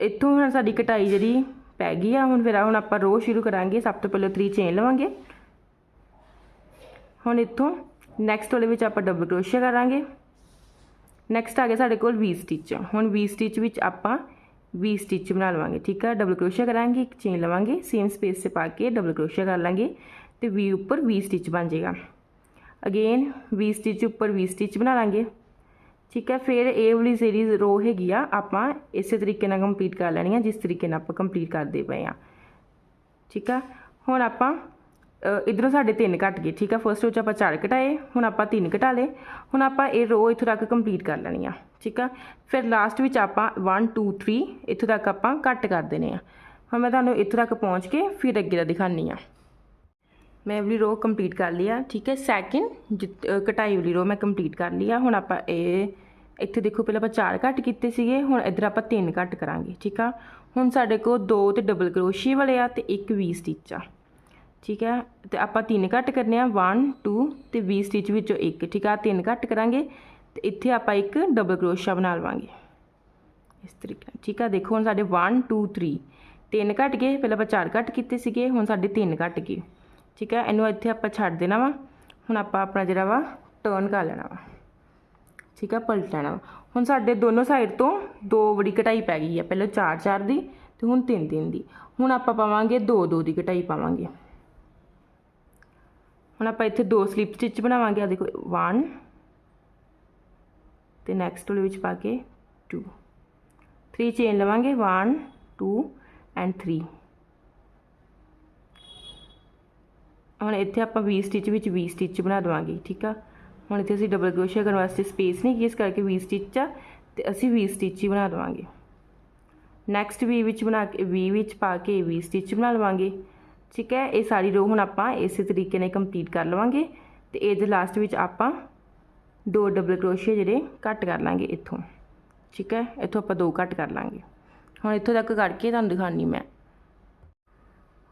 ਇੱਥੋਂ ਹੁਣ ਸਾਡੀ ਕਟਾਈ ਜਿਹੜੀ ਪੈ ਗਈ ਆ, ਹੁਣ ਫਿਰ ਹੁਣ ਆਪਾਂ ਰੋ ਸ਼ੁਰੂ ਕਰਾਂਗੇ, ਸਭ ਤੋਂ ਪਹਿਲਾਂ 3 ਚੇਨ ਲਵਾਂਗੇ। ਹੁਣ ਇੱਥੋਂ ਨੈਕਸਟ ਵਾਲੇ ਵਿੱਚ ਆਪਾਂ ਡਬਲ ਕਰੋਸ਼ੀਆ ਕਰਾਂਗੇ। ਨੈਕਸਟ ਆ ਗਿਆ ਸਾਡੇ ਕੋਲ 20 ਸਟਿਚ ਹੁਣ 20 ਸਟਿਚ ਵਿੱਚ ਆਪਾਂ 20 ਸਟਿਚ ਬਣਾ ਲਵਾਂਗੇ, ਠੀਕ ਆ? ਡਬਲ ਕਰੋਸ਼ੀਆ ਕਰਾਂਗੇ, ਇੱਕ ਚੇਨ ਲਵਾਂਗੇ ਸੇਮ ਸਪੇਸ ਤੇ ਪਾ ਕੇ ਡਬਲ ਕਰੋਸ਼ੀਆ ਕਰ ਲਾਂਗੇ ਤੇ 20 ਉੱਪਰ 20 ਸਟਿਚ ਬਣ ਜਾਏਗਾ। ਅਗੇਨ 20 ਸਟਿਚ ਉੱਪਰ 20 ਸਟਿਚ ਬਣਾ ਲਾਂਗੇ। ਠੀਕ ਹੈ ਫਿਰ ਇਹ ਵਾਲੀ ਸੀਰੀਜ਼ ਰੋ ਹੈਗੀ ਆ, ਆਪਾਂ ਇਸੇ ਤਰੀਕੇ ਨਾਲ ਕੰਪਲੀਟ ਕਰ ਲੈਣੀ ਆ, ਜਿਸ ਤਰੀਕੇ ਨਾਲ ਆਪਾਂ ਕੰਪਲੀਟ ਕਰਦੇ ਪਏ ਆ। ਠੀਕ ਆ? ਹੁਣ ਆਪਾਂ ਇਧਰੋਂ ਸਾਡੇ ਤਿੰਨ ਘਟ ਗਏ, ਠੀਕ ਆ? ਫਸਟ ਵਿੱਚ ਆਪਾਂ ਚਾਰ ਘਟਾਏ, ਹੁਣ ਆਪਾਂ ਤਿੰਨ ਘਟਾ ਲਏ। ਹੁਣ ਆਪਾਂ ਇਹ ਰੋ ਇੱਥੋਂ ਤੱਕ ਕੰਪਲੀਟ ਕਰ ਲੈਣੀ ਆ, ਠੀਕ ਆ? ਫਿਰ ਲਾਸਟ ਵਿੱਚ ਆਪਾਂ 1 2 3 ਇੱਥੋਂ ਤੱਕ ਆਪਾਂ ਕੱਟ ਕਰ ਦੇਣੇ ਆ। ਹੁਣ ਮੈਂ ਤੁਹਾਨੂੰ ਇੱਥੋਂ ਤੱਕ ਪਹੁੰਚ ਕੇ ਫਿਰ ਅੱਗੇ ਦਾ ਦਿਖਾਣੀ ਆ। ਮੈਂ ਵਾਲੀ ਰੋ ਕੰਪਲੀਟ ਕਰ ਲਈ ਆ, ਠੀਕ ਹੈ ਸੈਕਿੰਡ ਕਟਾਈ ਵਾਲੀ ਰੋ ਮੈਂ ਕੰਪਲੀਟ ਕਰ ਲਈ ਆ। ਹੁਣ ਆਪਾਂ ਇਹ, ਇੱਥੇ ਦੇਖੋ ਪਹਿਲਾਂ ਆਪਾਂ ਚਾਰ ਘੱਟ ਕੀਤੇ ਸੀਗੇ, ਹੁਣ ਇੱਧਰ ਆਪਾਂ ਤਿੰਨ ਘੱਟ ਕਰਾਂਗੇ, ਠੀਕ ਆ? ਹੁਣ ਸਾਡੇ ਕੋਲ ਦੋ ਤੇ ਡਬਲ ਕਰੋਸ਼ੀ ਵਾਲੇ ਆ ਤੇ ਇੱਕ 20 ਸਟਿਚ ਆ। ਠੀਕ ਹੈ? ਤੇ ਆਪਾਂ ਤਿੰਨ ਘੱਟ ਕਰਨੇ ਆ। 1 2 ਤੇ 20 ਸਟਿਚ ਵਿੱਚੋਂ ਇੱਕ। ਠੀਕ ਆ? ਤਿੰਨ ਘੱਟ ਕਰਾਂਗੇ। ਤੇ ਇੱਥੇ ਆਪਾਂ ਇੱਕ ਡਬਲ ਕਰੋਸ਼ਾ ਬਣਾ ਲਵਾਂਗੇ। ਇਸ ਤਰੀਕੇ ਨਾਲ। ਠੀਕ ਆ? ਦੇਖੋ, ਹੁਣ ਸਾਡੇ 1 2 3 ਤਿੰਨ ਘੱਟ ਗਏ। ਪਹਿਲਾਂ ਆਪਾਂ ਚਾਰ ਘੱਟ ਕੀਤੇ ਸੀਗੇ। ਹੁਣ ਸਾਡੇ ਤਿੰਨ ਘੱਟ ਗਏ। ਠੀਕ ਹੈ ਇਹਨੂੰ ਇੱਥੇ ਆਪਾਂ ਛੱਡ ਦੇਣਾ ਵਾ। ਹੁਣ ਆਪਾਂ ਆਪਣਾ ਜਿਹੜਾ ਵਾ ਟਰਨ ਕਰ ਲੈਣਾ ਵਾ। ਠੀਕ ਆ? ਪਲਟ ਲੈਣਾ ਵਾ। ਹੁਣ ਸਾਡੇ ਦੋਨੋਂ ਸਾਈਡ ਤੋਂ ਦੋ ਬੜੀ ਕਟਾਈ ਪੈ ਗਈ ਆ। ਪਹਿਲਾਂ ਚਾਰ ਚਾਰ ਦੀ ਤੇ ਹੁਣ ਤਿੰਨ ਤਿੰਨ ਦੀ। ਹੁਣ ਆਪਾਂ ਪਾਵਾਂਗੇ ਦੋ ਦੋ ਦੀ ਕਟਾਈ ਪਾਵਾਂਗੇ। ਹੁਣ ਆਪਾਂ ਇੱਥੇ ਦੋ ਸਲਿਪ ਸਟਿਚ ਬਣਾਵਾਂਗੇ ਆ ਦੇਖੋ 1 ਤੇ ਨੈਕਸਟ ਵਾਲੇ ਵਿੱਚ ਪਾ ਕੇ 2 3 ਚੇਨ ਲਵਾਂਗੇ 1 2 ਐਂਡ 3 ਹੁਣ ਇੱਥੇ ਆਪਾਂ 20 ਸਟਿਚ ਵਿੱਚ 20 ਸਟਿਚ ਬਣਾ ਦਵਾਂਗੇ, ਠੀਕ ਆ? ਹੁਣ ਇੱਥੇ ਅਸੀਂ ਡਬਲ ਕਰੋਸ਼ੀਆ ਕਰਨ ਵਾਸਤੇ ਸਪੇਸ ਨਹੀਂ, ਇਸ ਕਰਕੇ 20 ਸਟਿਚ ਆ, ਤੇ ਅਸੀਂ 20 ਸਟਿਚ ਹੀ ਬਣਾ ਦਵਾਂਗੇ। ਨੈਕਸਟ ਵੀ ਵਿੱਚ ਬਣਾ ਕੇ 20 ਵਿੱਚ ਪਾ ਕੇ 20 ਸਟਿਚ ਬਣਾ ਲਵਾਂਗੇ। ਠੀਕ ਹੈ, ਇਹ ਸਾਰੀ ਰੋ ਹੁਣ ਆਪਾਂ ਇਸੇ ਤਰੀਕੇ ਨਾਲ ਕੰਪਲੀਟ ਕਰ ਲਵਾਂਗੇ ਤੇ ਇਹਦੇ ਲਾਸਟ ਵਿੱਚ ਆਪਾਂ ਦੋ ਡਬਲ ਕਰੋਸ਼ੀਆ ਜਿਹੜੇ ਕੱਟ ਕਰ ਲਾਂਗੇ ਇੱਥੋਂ। ਠੀਕ ਹੈ, ਇੱਥੋਂ ਆਪਾਂ ਦੋ ਕੱਟ ਕਰ ਲਾਂਗੇ। ਹੁਣ ਇੱਥੋਂ ਤੱਕ ਕਰਕੇ ਤੁਹਾਨੂੰ ਦਿਖਾਣੀ ਮੈਂ।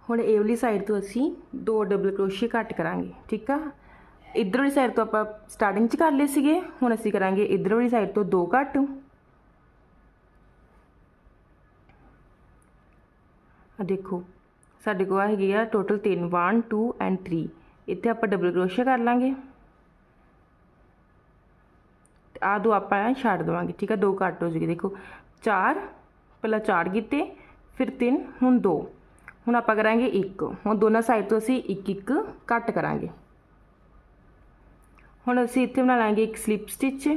ਹੁਣ ਇਹ ਵਾਲੀ ਸਾਈਡ ਤੋਂ ਅਸੀਂ ਦੋ ਡਬਲ ਕਰੋਸ਼ੀਏ ਕੱਟ ਕਰਾਂਗੇ, ਠੀਕ ਆ? ਇਧਰ ਵਾਲੀ ਸਾਈਡ ਤੋਂ ਆਪਾਂ ਸਟਾਰਟਿੰਗ 'ਚ ਕਰ ਲਏ ਸੀਗੇ, ਹੁਣ ਅਸੀਂ ਕਰਾਂਗੇ ਇਧਰ ਵਾਲੀ ਸਾਈਡ ਤੋਂ ਦੋ ਕੱਟ ਆ ਦੇਖੋ ਸਾਡੇ ਕੋਲ ਹੈਗੀ ਆ ਟੋਟਲ 3 1 2 ਐਂਡ 3 ਇੱਥੇ ਆਪਾਂ ਡਬਲ ਕਰੋਸ਼ੀਆ ਕਰ ਲਾਂਗੇ। ਤੇ ਆ ਦੋ ਆਪਾਂ ਛੱਡ ਦਵਾਂਗੇ, ਠੀਕ ਆ? ਦੋ ਕੱਟ ਹੋ ਜੂਗੀ ਦੇਖੋ 4 ਪਹਿਲਾਂ 4 ਕੀਤੇ, ਫਿਰ 3 ਹੁਣ 2 ਹੁਣ ਆਪਾਂ ਕਰਾਂਗੇ 1 ਹੁਣ ਦੋਨਾਂ ਸਾਈਡ ਤੋਂ ਅਸੀਂ ਇੱਕ ਇੱਕ ਕੱਟ ਕਰਾਂਗੇ। ਹੁਣ ਅਸੀਂ ਇੱਥੇ ਬਣਾ ਲਾਂਗੇ ਇੱਕ ਸਲਿਪ ਸਟਿਚ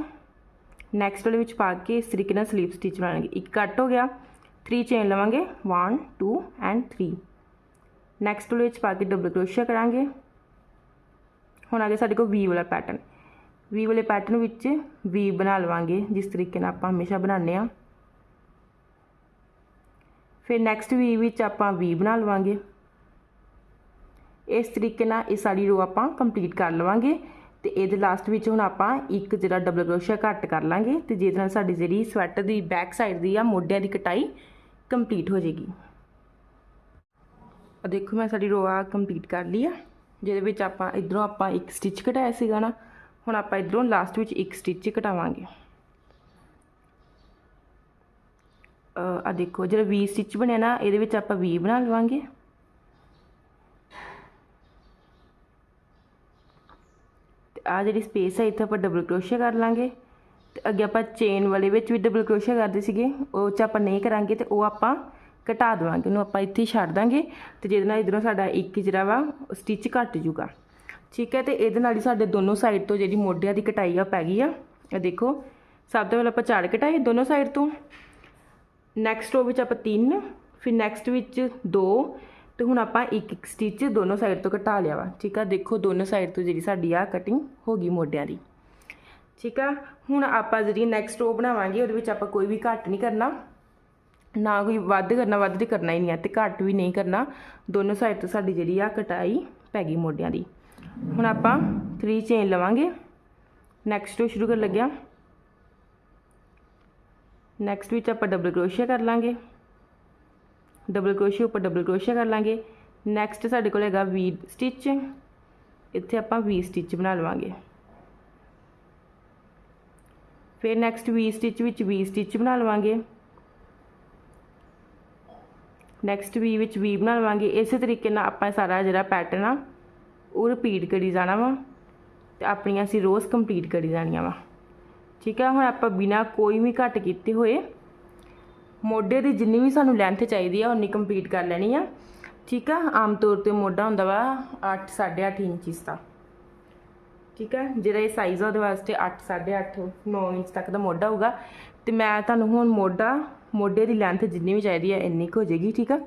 ਨੈਕਸਟ ਵਾਲੇ ਵਿੱਚ ਪਾ ਕੇ ਇਸ ਤਰੀਕੇ ਨਾਲ ਸਲਿਪ ਸਟਿਚ ਬਣਾਵਾਂਗੇ ਇੱਕ ਕੱਟ ਹੋ ਗਿਆ। 3 ਚੇਨ ਲਵਾਂਗੇ। 1 2 ਐਂਡ 3 ਨੈਕਸਟ ਵਾਲੇ ਵਿੱਚ ਪਾ ਕੇ ਡਬਲ ਕਰੋਸ਼ੀਆ ਕਰਾਂਗੇ। ਹੁਣ ਆ ਗਿਆ ਸਾਡੇ ਕੋਲ ਵੀ ਵਾਲਾ ਪੈਟਰਨ ਵੀ ਵਾਲੇ ਪੈਟਰਨ ਵਿੱਚ ਵੀ ਬਣਾ ਲਵਾਂਗੇ, ਜਿਸ ਤਰੀਕੇ ਨਾਲ ਆਪਾਂ ਹਮੇਸ਼ਾ ਬਣਾਉਂਦੇ ਆ ਫਿਰ ਨੈਕਸਟ ਵੀ ਵਿੱਚ ਆਪਾਂ ਵੀ ਬਣਾ ਲਵਾਂਗੇ। ਇਸ ਤਰੀਕੇ ਨਾਲ ਇਹ ਸਾਰੀ ਰੋ ਆਪਾਂ ਕੰਪਲੀਟ ਕਰ ਲਵਾਂਗੇ। ਤੇ ਇਹਦੇ ਲਾਸਟ ਵਿੱਚ ਹੁਣ ਆਪਾਂ ਇੱਕ ਜਿਹੜਾ ਡਬਲ ਕਰੋਸ਼ੀਆ ਘੱਟ ਕਰ ਲਾਂਗੇ। ਤੇ ਜਿਹਦੇ ਨਾਲ ਸਾਡੀ ਜਿਹੜੀ ਸਵੈਟਰ ਦੀ ਬੈਕ ਸਾਈਡ ਦੀ ਆ ਮੋਢਿਆਂ ਦੀ ਕਟਾਈ ਕੰਪਲੀਟ ਹੋ ਜਾਏਗੀ। ਆ ਦੇਖੋ, ਮੈਂ ਸਾਡੀ ਰੋ ਆ ਕੰਪਲੀਟ ਕਰ ਲਈ ਆ। ਜਿਹਦੇ ਵਿੱਚ ਆਪਾਂ ਇਧਰੋਂ ਆਪਾਂ ਇੱਕ ਸਟਿਚ ਕਟਾਇਆ ਸੀਗਾ ਨਾ, ਹੁਣ ਆਪਾਂ ਇਧਰੋਂ ਲਾਸਟ ਵਿੱਚ ਇੱਕ ਸਟਿਚ ਕਟਾਵਾਂਗੇ। ਆ ਦੇਖੋ, ਜਿਹੜਾ ਵੀ ਸਟਿਚ ਬਣਿਆ ਨਾ, ਇਹਦੇ ਵਿੱਚ ਆਪਾਂ ਵੀ ਬਣਾ ਲਵਾਂਗੇ। ਤੇ ਆ ਜਿਹੜੀ ਸਪੇਸ ਹੈ ਇੱਥੇ ਆਪਾਂ ਡਬਲ ਕਰੋਸ਼ੀਆ ਕਰ ਲਾਂਗੇ। ਤੇ ਅੱਗੇ ਆਪਾਂ ਚੇਨ ਵਾਲੇ ਵਿੱਚ ਵੀ ਡਬਲ ਕਰੋਸ਼ੀਆ ਕਰਦੇ ਸੀਗੇ, ਉਹ ਚ ਆਪਾਂ ਨਹੀਂ ਕਰਾਂਗੇ ਤੇ ਉਹ ਆਪਾਂ ਘਟਾ ਦੇਵਾਂਗੇ, ਉਹਨੂੰ ਆਪਾਂ ਇੱਥੇ ਛੱਡ ਦਾਂਗੇ ਤੇ ਜਿਹਦੇ ਨਾਲ ਇਧਰੋਂ ਸਾਡਾ ਇੱਕ ਜਿਹੜਾ ਵਾ ਸਟਿਚ ਘਟ ਜੂਗਾ ਠੀਕ ਹੈ, ਤੇ ਇਹਦੇ ਨਾਲ ਹੀ ਸਾਡੇ ਦੋਨੋਂ ਸਾਈਡ ਤੋਂ ਜਿਹੜੀ ਮੋਢਿਆਂ ਦੀ ਕਟਾਈ ਆ ਪੈ ਗਈ ਆ। ਇਹ ਦੇਖੋ, ਸਭ ਤੋਂ ਪਹਿਲਾਂ ਆਪਾਂ ਚਾਰ ਕਟਾਈ ਦੋਨੋਂ ਸਾਈਡ ਤੋਂ। ਨੈਕਸਟ ਰੋ ਵਿੱਚ ਆਪਾਂ 3 ਫਿਰ ਨੈਕਸਟ ਵਿੱਚ 2 ਤੇ ਹੁਣ ਆਪਾਂ ਇੱਕ ਇੱਕ ਸਟਿਚ ਦੋਨੋਂ ਸਾਈਡ ਤੋਂ ਘਟਾ ਲਿਆ ਵਾ। ਠੀਕ ਆ, ਦੇਖੋ ਦੋਨੋਂ ਸਾਈਡ ਤੋਂ ਜਿਹੜੀ ਸਾਡੀ ਆ ਕਟਿੰਗ ਹੋ ਗਈ ਮੋਢਿਆਂ ਦੀ। ਠੀਕ ਆ, ਹੁਣ ਆਪਾਂ ਜਿਹੜੀ ਨੈਕਸਟ ਰੋ ਬਣਾਵਾਂਗੇ, ਉਹਦੇ ਵਿੱਚ ਆਪਾਂ ਕੋਈ ਵੀ ਘੱਟ ਨਹੀਂ ਕਰਨਾ। ਨਾ ਕੋਈ ਵੱਧ ਕਰਨਾ ਵੱਧ ਤੇ ਕਰਨਾ ਹੀ ਨਹੀਂ ਹੈ ਤੇ ਘੱਟ ਵੀ ਨਹੀਂ ਕਰਨਾ ਦੋਨੋਂ ਸਾਈਡ ਤੋਂ ਸਾਡੀ ਜਿਹੜੀ ਆ ਕਟਾਈ ਪੈ ਗਈ ਮੋਢਿਆਂ ਦੀ ਹੁਣ ਆਪਾਂ 3 ਚੇਨ ਲਵਾਂਗੇ ਨੈਕਸਟ ਰੋ ਸ਼ੁਰੂ ਕਰਨ ਲੱਗਿਆ ਨੈਕਸਟ ਵਿੱਚ ਆਪਾਂ ਡਬਲ ਕਰੋਸ਼ੀਆ ਕਰ ਲਾਂਗੇ ਡਬਲ ਕਰੋਸ਼ੀਆ ਉੱਪਰ ਡਬਲ ਕਰੋਸ਼ੀਆ ਕਰ ਲਾਂਗੇ ਨੈਕਸਟ ਸਾਡੇ ਕੋਲ ਹੈਗਾ ਵੀ ਸਟਿਚ ਇੱਥੇ ਆਪਾਂ ਵੀ ਸਟਿਚ ਬਣਾ ਲਵਾਂਗੇ ਫਿਰ ਨੈਕਸਟ ਵੀ ਸਟਿਚ ਵਿੱਚ ਵੀ ਸਟਿਚ ਬਣਾ ਲਵਾਂਗੇ ਨੈਕਸਟ ਵੀ ਵਿੱਚ ਵੀ ਬਣਾ ਲਵਾਂਗੇ ਇਸੇ ਤਰੀਕੇ ਨਾਲ ਆਪਾਂ ਸਾਰਾ ਜਿਹੜਾ ਪੈਟਰਨ ਆ, ਉਹ ਰਿਪੀਟ ਕਰੀ ਜਾਣਾ ਵਾ ਤੇ ਆਪਣੀਆਂ ਅਸੀਂ ਰੋਜ਼ ਕੰਪਲੀਟ ਕਰੀ ਜਾਣੀਆਂ ਵਾ। ਠੀਕ ਹੈ ਹੁਣ ਆਪਾਂ ਬਿਨਾ ਕੋਈ ਵੀ ਘੱਟ ਕੀਤੇ ਹੋਏ ਮੋਢੇ ਦੀ ਜਿੰਨੀ ਵੀ ਸਾਨੂੰ ਲੈਂਥ ਚਾਹੀਦੀ ਆ, ਉਨੀ ਕੰਪਲੀਟ ਕਰ ਲੈਣੀ ਆ। ਠੀਕ ਆ, ਆਮ ਤੌਰ ਤੇ ਮੋਢਾ ਹੁੰਦਾ ਵਾ 8 8.5 ਇੰਚਸ ਦਾ। ਠੀਕ ਆ, ਜਿਹੜਾ ਇਹ ਸਾਈਜ਼ ਆ ਉਹਦੇ ਵਾਸਤੇ 8 8.5 9 ਇੰਚ ਤੱਕ ਦਾ ਮੋਢਾ ਹੋਊਗਾ। ਤੇ ਮੈਂ ਤੁਹਾਨੂੰ ਹੁਣ ਮੋਢਾ ਮੋਢੇ ਦੀ ਲੈਂਥ ਜਿੰਨੀ ਵੀ ਚਾਹੀਦੀ ਹੈ, ਇੰਨੀ ਕੁ ਹੋ ਜਾਏਗੀ, ਠੀਕ ਆ?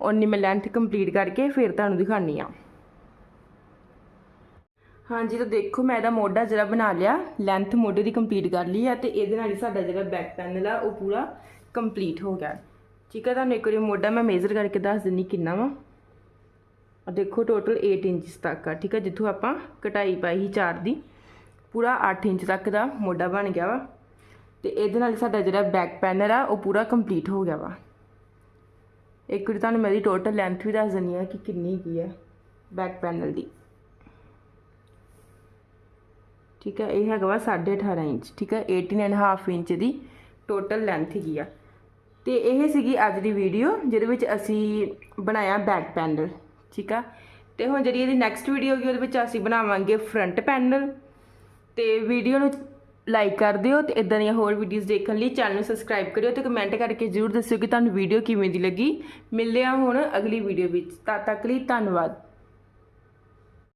ਉਨੀ ਮੈਂ ਲੈਂਥ ਕੰਪਲੀਟ ਕਰਕੇ ਫਿਰ ਤੁਹਾਨੂੰ ਦਿਖਾਣੀ ਆ ਹਾਂਜੀ, ਤਾਂ ਦੇਖੋ, ਮੈਂ ਇਹਦਾ ਮੋਢਾ ਜਿਹੜਾ ਬਣਾ ਲਿਆ ਲੈਂਥ ਮੋਢੇ ਦੀ ਕੰਪਲੀਟ ਕਰ ਲਈ ਆ ਤੇ ਇਹਦੇ ਨਾਲ ਹੀ ਸਾਡਾ ਜਿਹੜਾ ਬੈਕ ਪੈਨਲ ਆ, ਉਹ ਪੂਰਾ ਕੰਪਲੀਟ ਹੋ ਗਿਆ। ਠੀਕ ਹੈ ਤੁਹਾਨੂੰ ਇੱਕ ਵਾਰੀ ਮੋਢਾ ਮੈਂ ਮੇਜ਼ਰ ਕਰਕੇ ਦੱਸ ਦਿੰਨੀ ਕਿੰਨਾ ਵਾ। ਆ ਦੇਖੋ ਟੋਟਲ 8 ਇੰਚਸ ਤੱਕ ਆ, ਠੀਕ ਹੈ ਜਿੱਥੋਂ ਆਪਾਂ ਕਟਾਈ ਪਾਈ ਸੀ 4 ਦੀ, ਪੂਰਾ 8 ਇੰਚ ਤੱਕ ਦਾ ਮੋਢਾ ਬਣ ਗਿਆ ਵਾ। ਤੇ ਇਹਦੇ ਨਾਲ ਸਾਡਾ ਜਿਹੜਾ ਬੈਕ ਪੈਨਲ ਆ ਉਹ ਪੂਰਾ ਕੰਪਲੀਟ ਹੋ ਗਿਆ ਵਾ। ਇੱਕ ਵਾਰੀ ਤੁਹਾਨੂੰ ਮੇਰੀ ਟੋਟਲ ਲੈਂਥ ਵੀ ਦੱਸ ਦਿੰਨੀ ਆ ਕਿ ਕਿੰਨੀ ਕੀ ਹੈ ਬੈਕ ਪੈਨਲ ਦੀ। ਠੀਕ ਹੈ, ਇਹ ਹੈਗਾ ਵਾ 18.5 ਇੰਚ, ਠੀਕ ਹੈ 18 ਐਂਡ ਹਾਫ ਇੰਚ ਦੀ ਟੋਟਲ ਲੈਂਥ ਹੈਗੀ ਆ। ਤੇ ਇਹ ਸੀਗੀ ਅੱਜ ਦੀ ਵੀਡੀਓ ਜਿਹਦੇ ਵਿੱਚ ਅਸੀਂ ਬਣਾਇਆ ਬੈਕ ਪੈਨਲ ਠੀਕ ਆ। ਤੇ ਹੁਣ ਜਿਹੜੀ ਇਹਦੀ ਨੈਕਸਟ ਵੀਡੀਓ ਹੋਗੀ, ਉਹਦੇ ਵਿੱਚ ਅਸੀਂ ਬਣਾਵਾਂਗੇ ਫਰੰਟ ਪੈਨਲ ਤੇ ਵੀਡੀਓ ਨੂੰ ਲਾਈਕ ਕਰ ਦਿਓ ਤੇ ਇਦਾਂ ਦੀਆਂ ਹੋਰ ਵੀਡੀਓਜ਼ ਦੇਖਣ ਲਈ ਚੈਨਲ ਨੂੰ ਸਬਸਕ੍ਰਾਈਬ ਕਰਿਓ ਤੇ ਕਮੈਂਟ ਕਰਕੇ ਜ਼ਰੂਰ ਦੱਸਿਓ ਕਿ ਤੁਹਾਨੂੰ ਵੀਡੀਓ ਕਿਵੇਂ ਦੀ ਲੱਗੀ। ਮਿਲਦੇ ਹਾਂ ਹੁਣ ਅਗਲੀ ਵੀਡੀਓ ਵਿੱਚ। ਤਦ ਤੱਕ ਲਈ ਧੰਨਵਾਦ।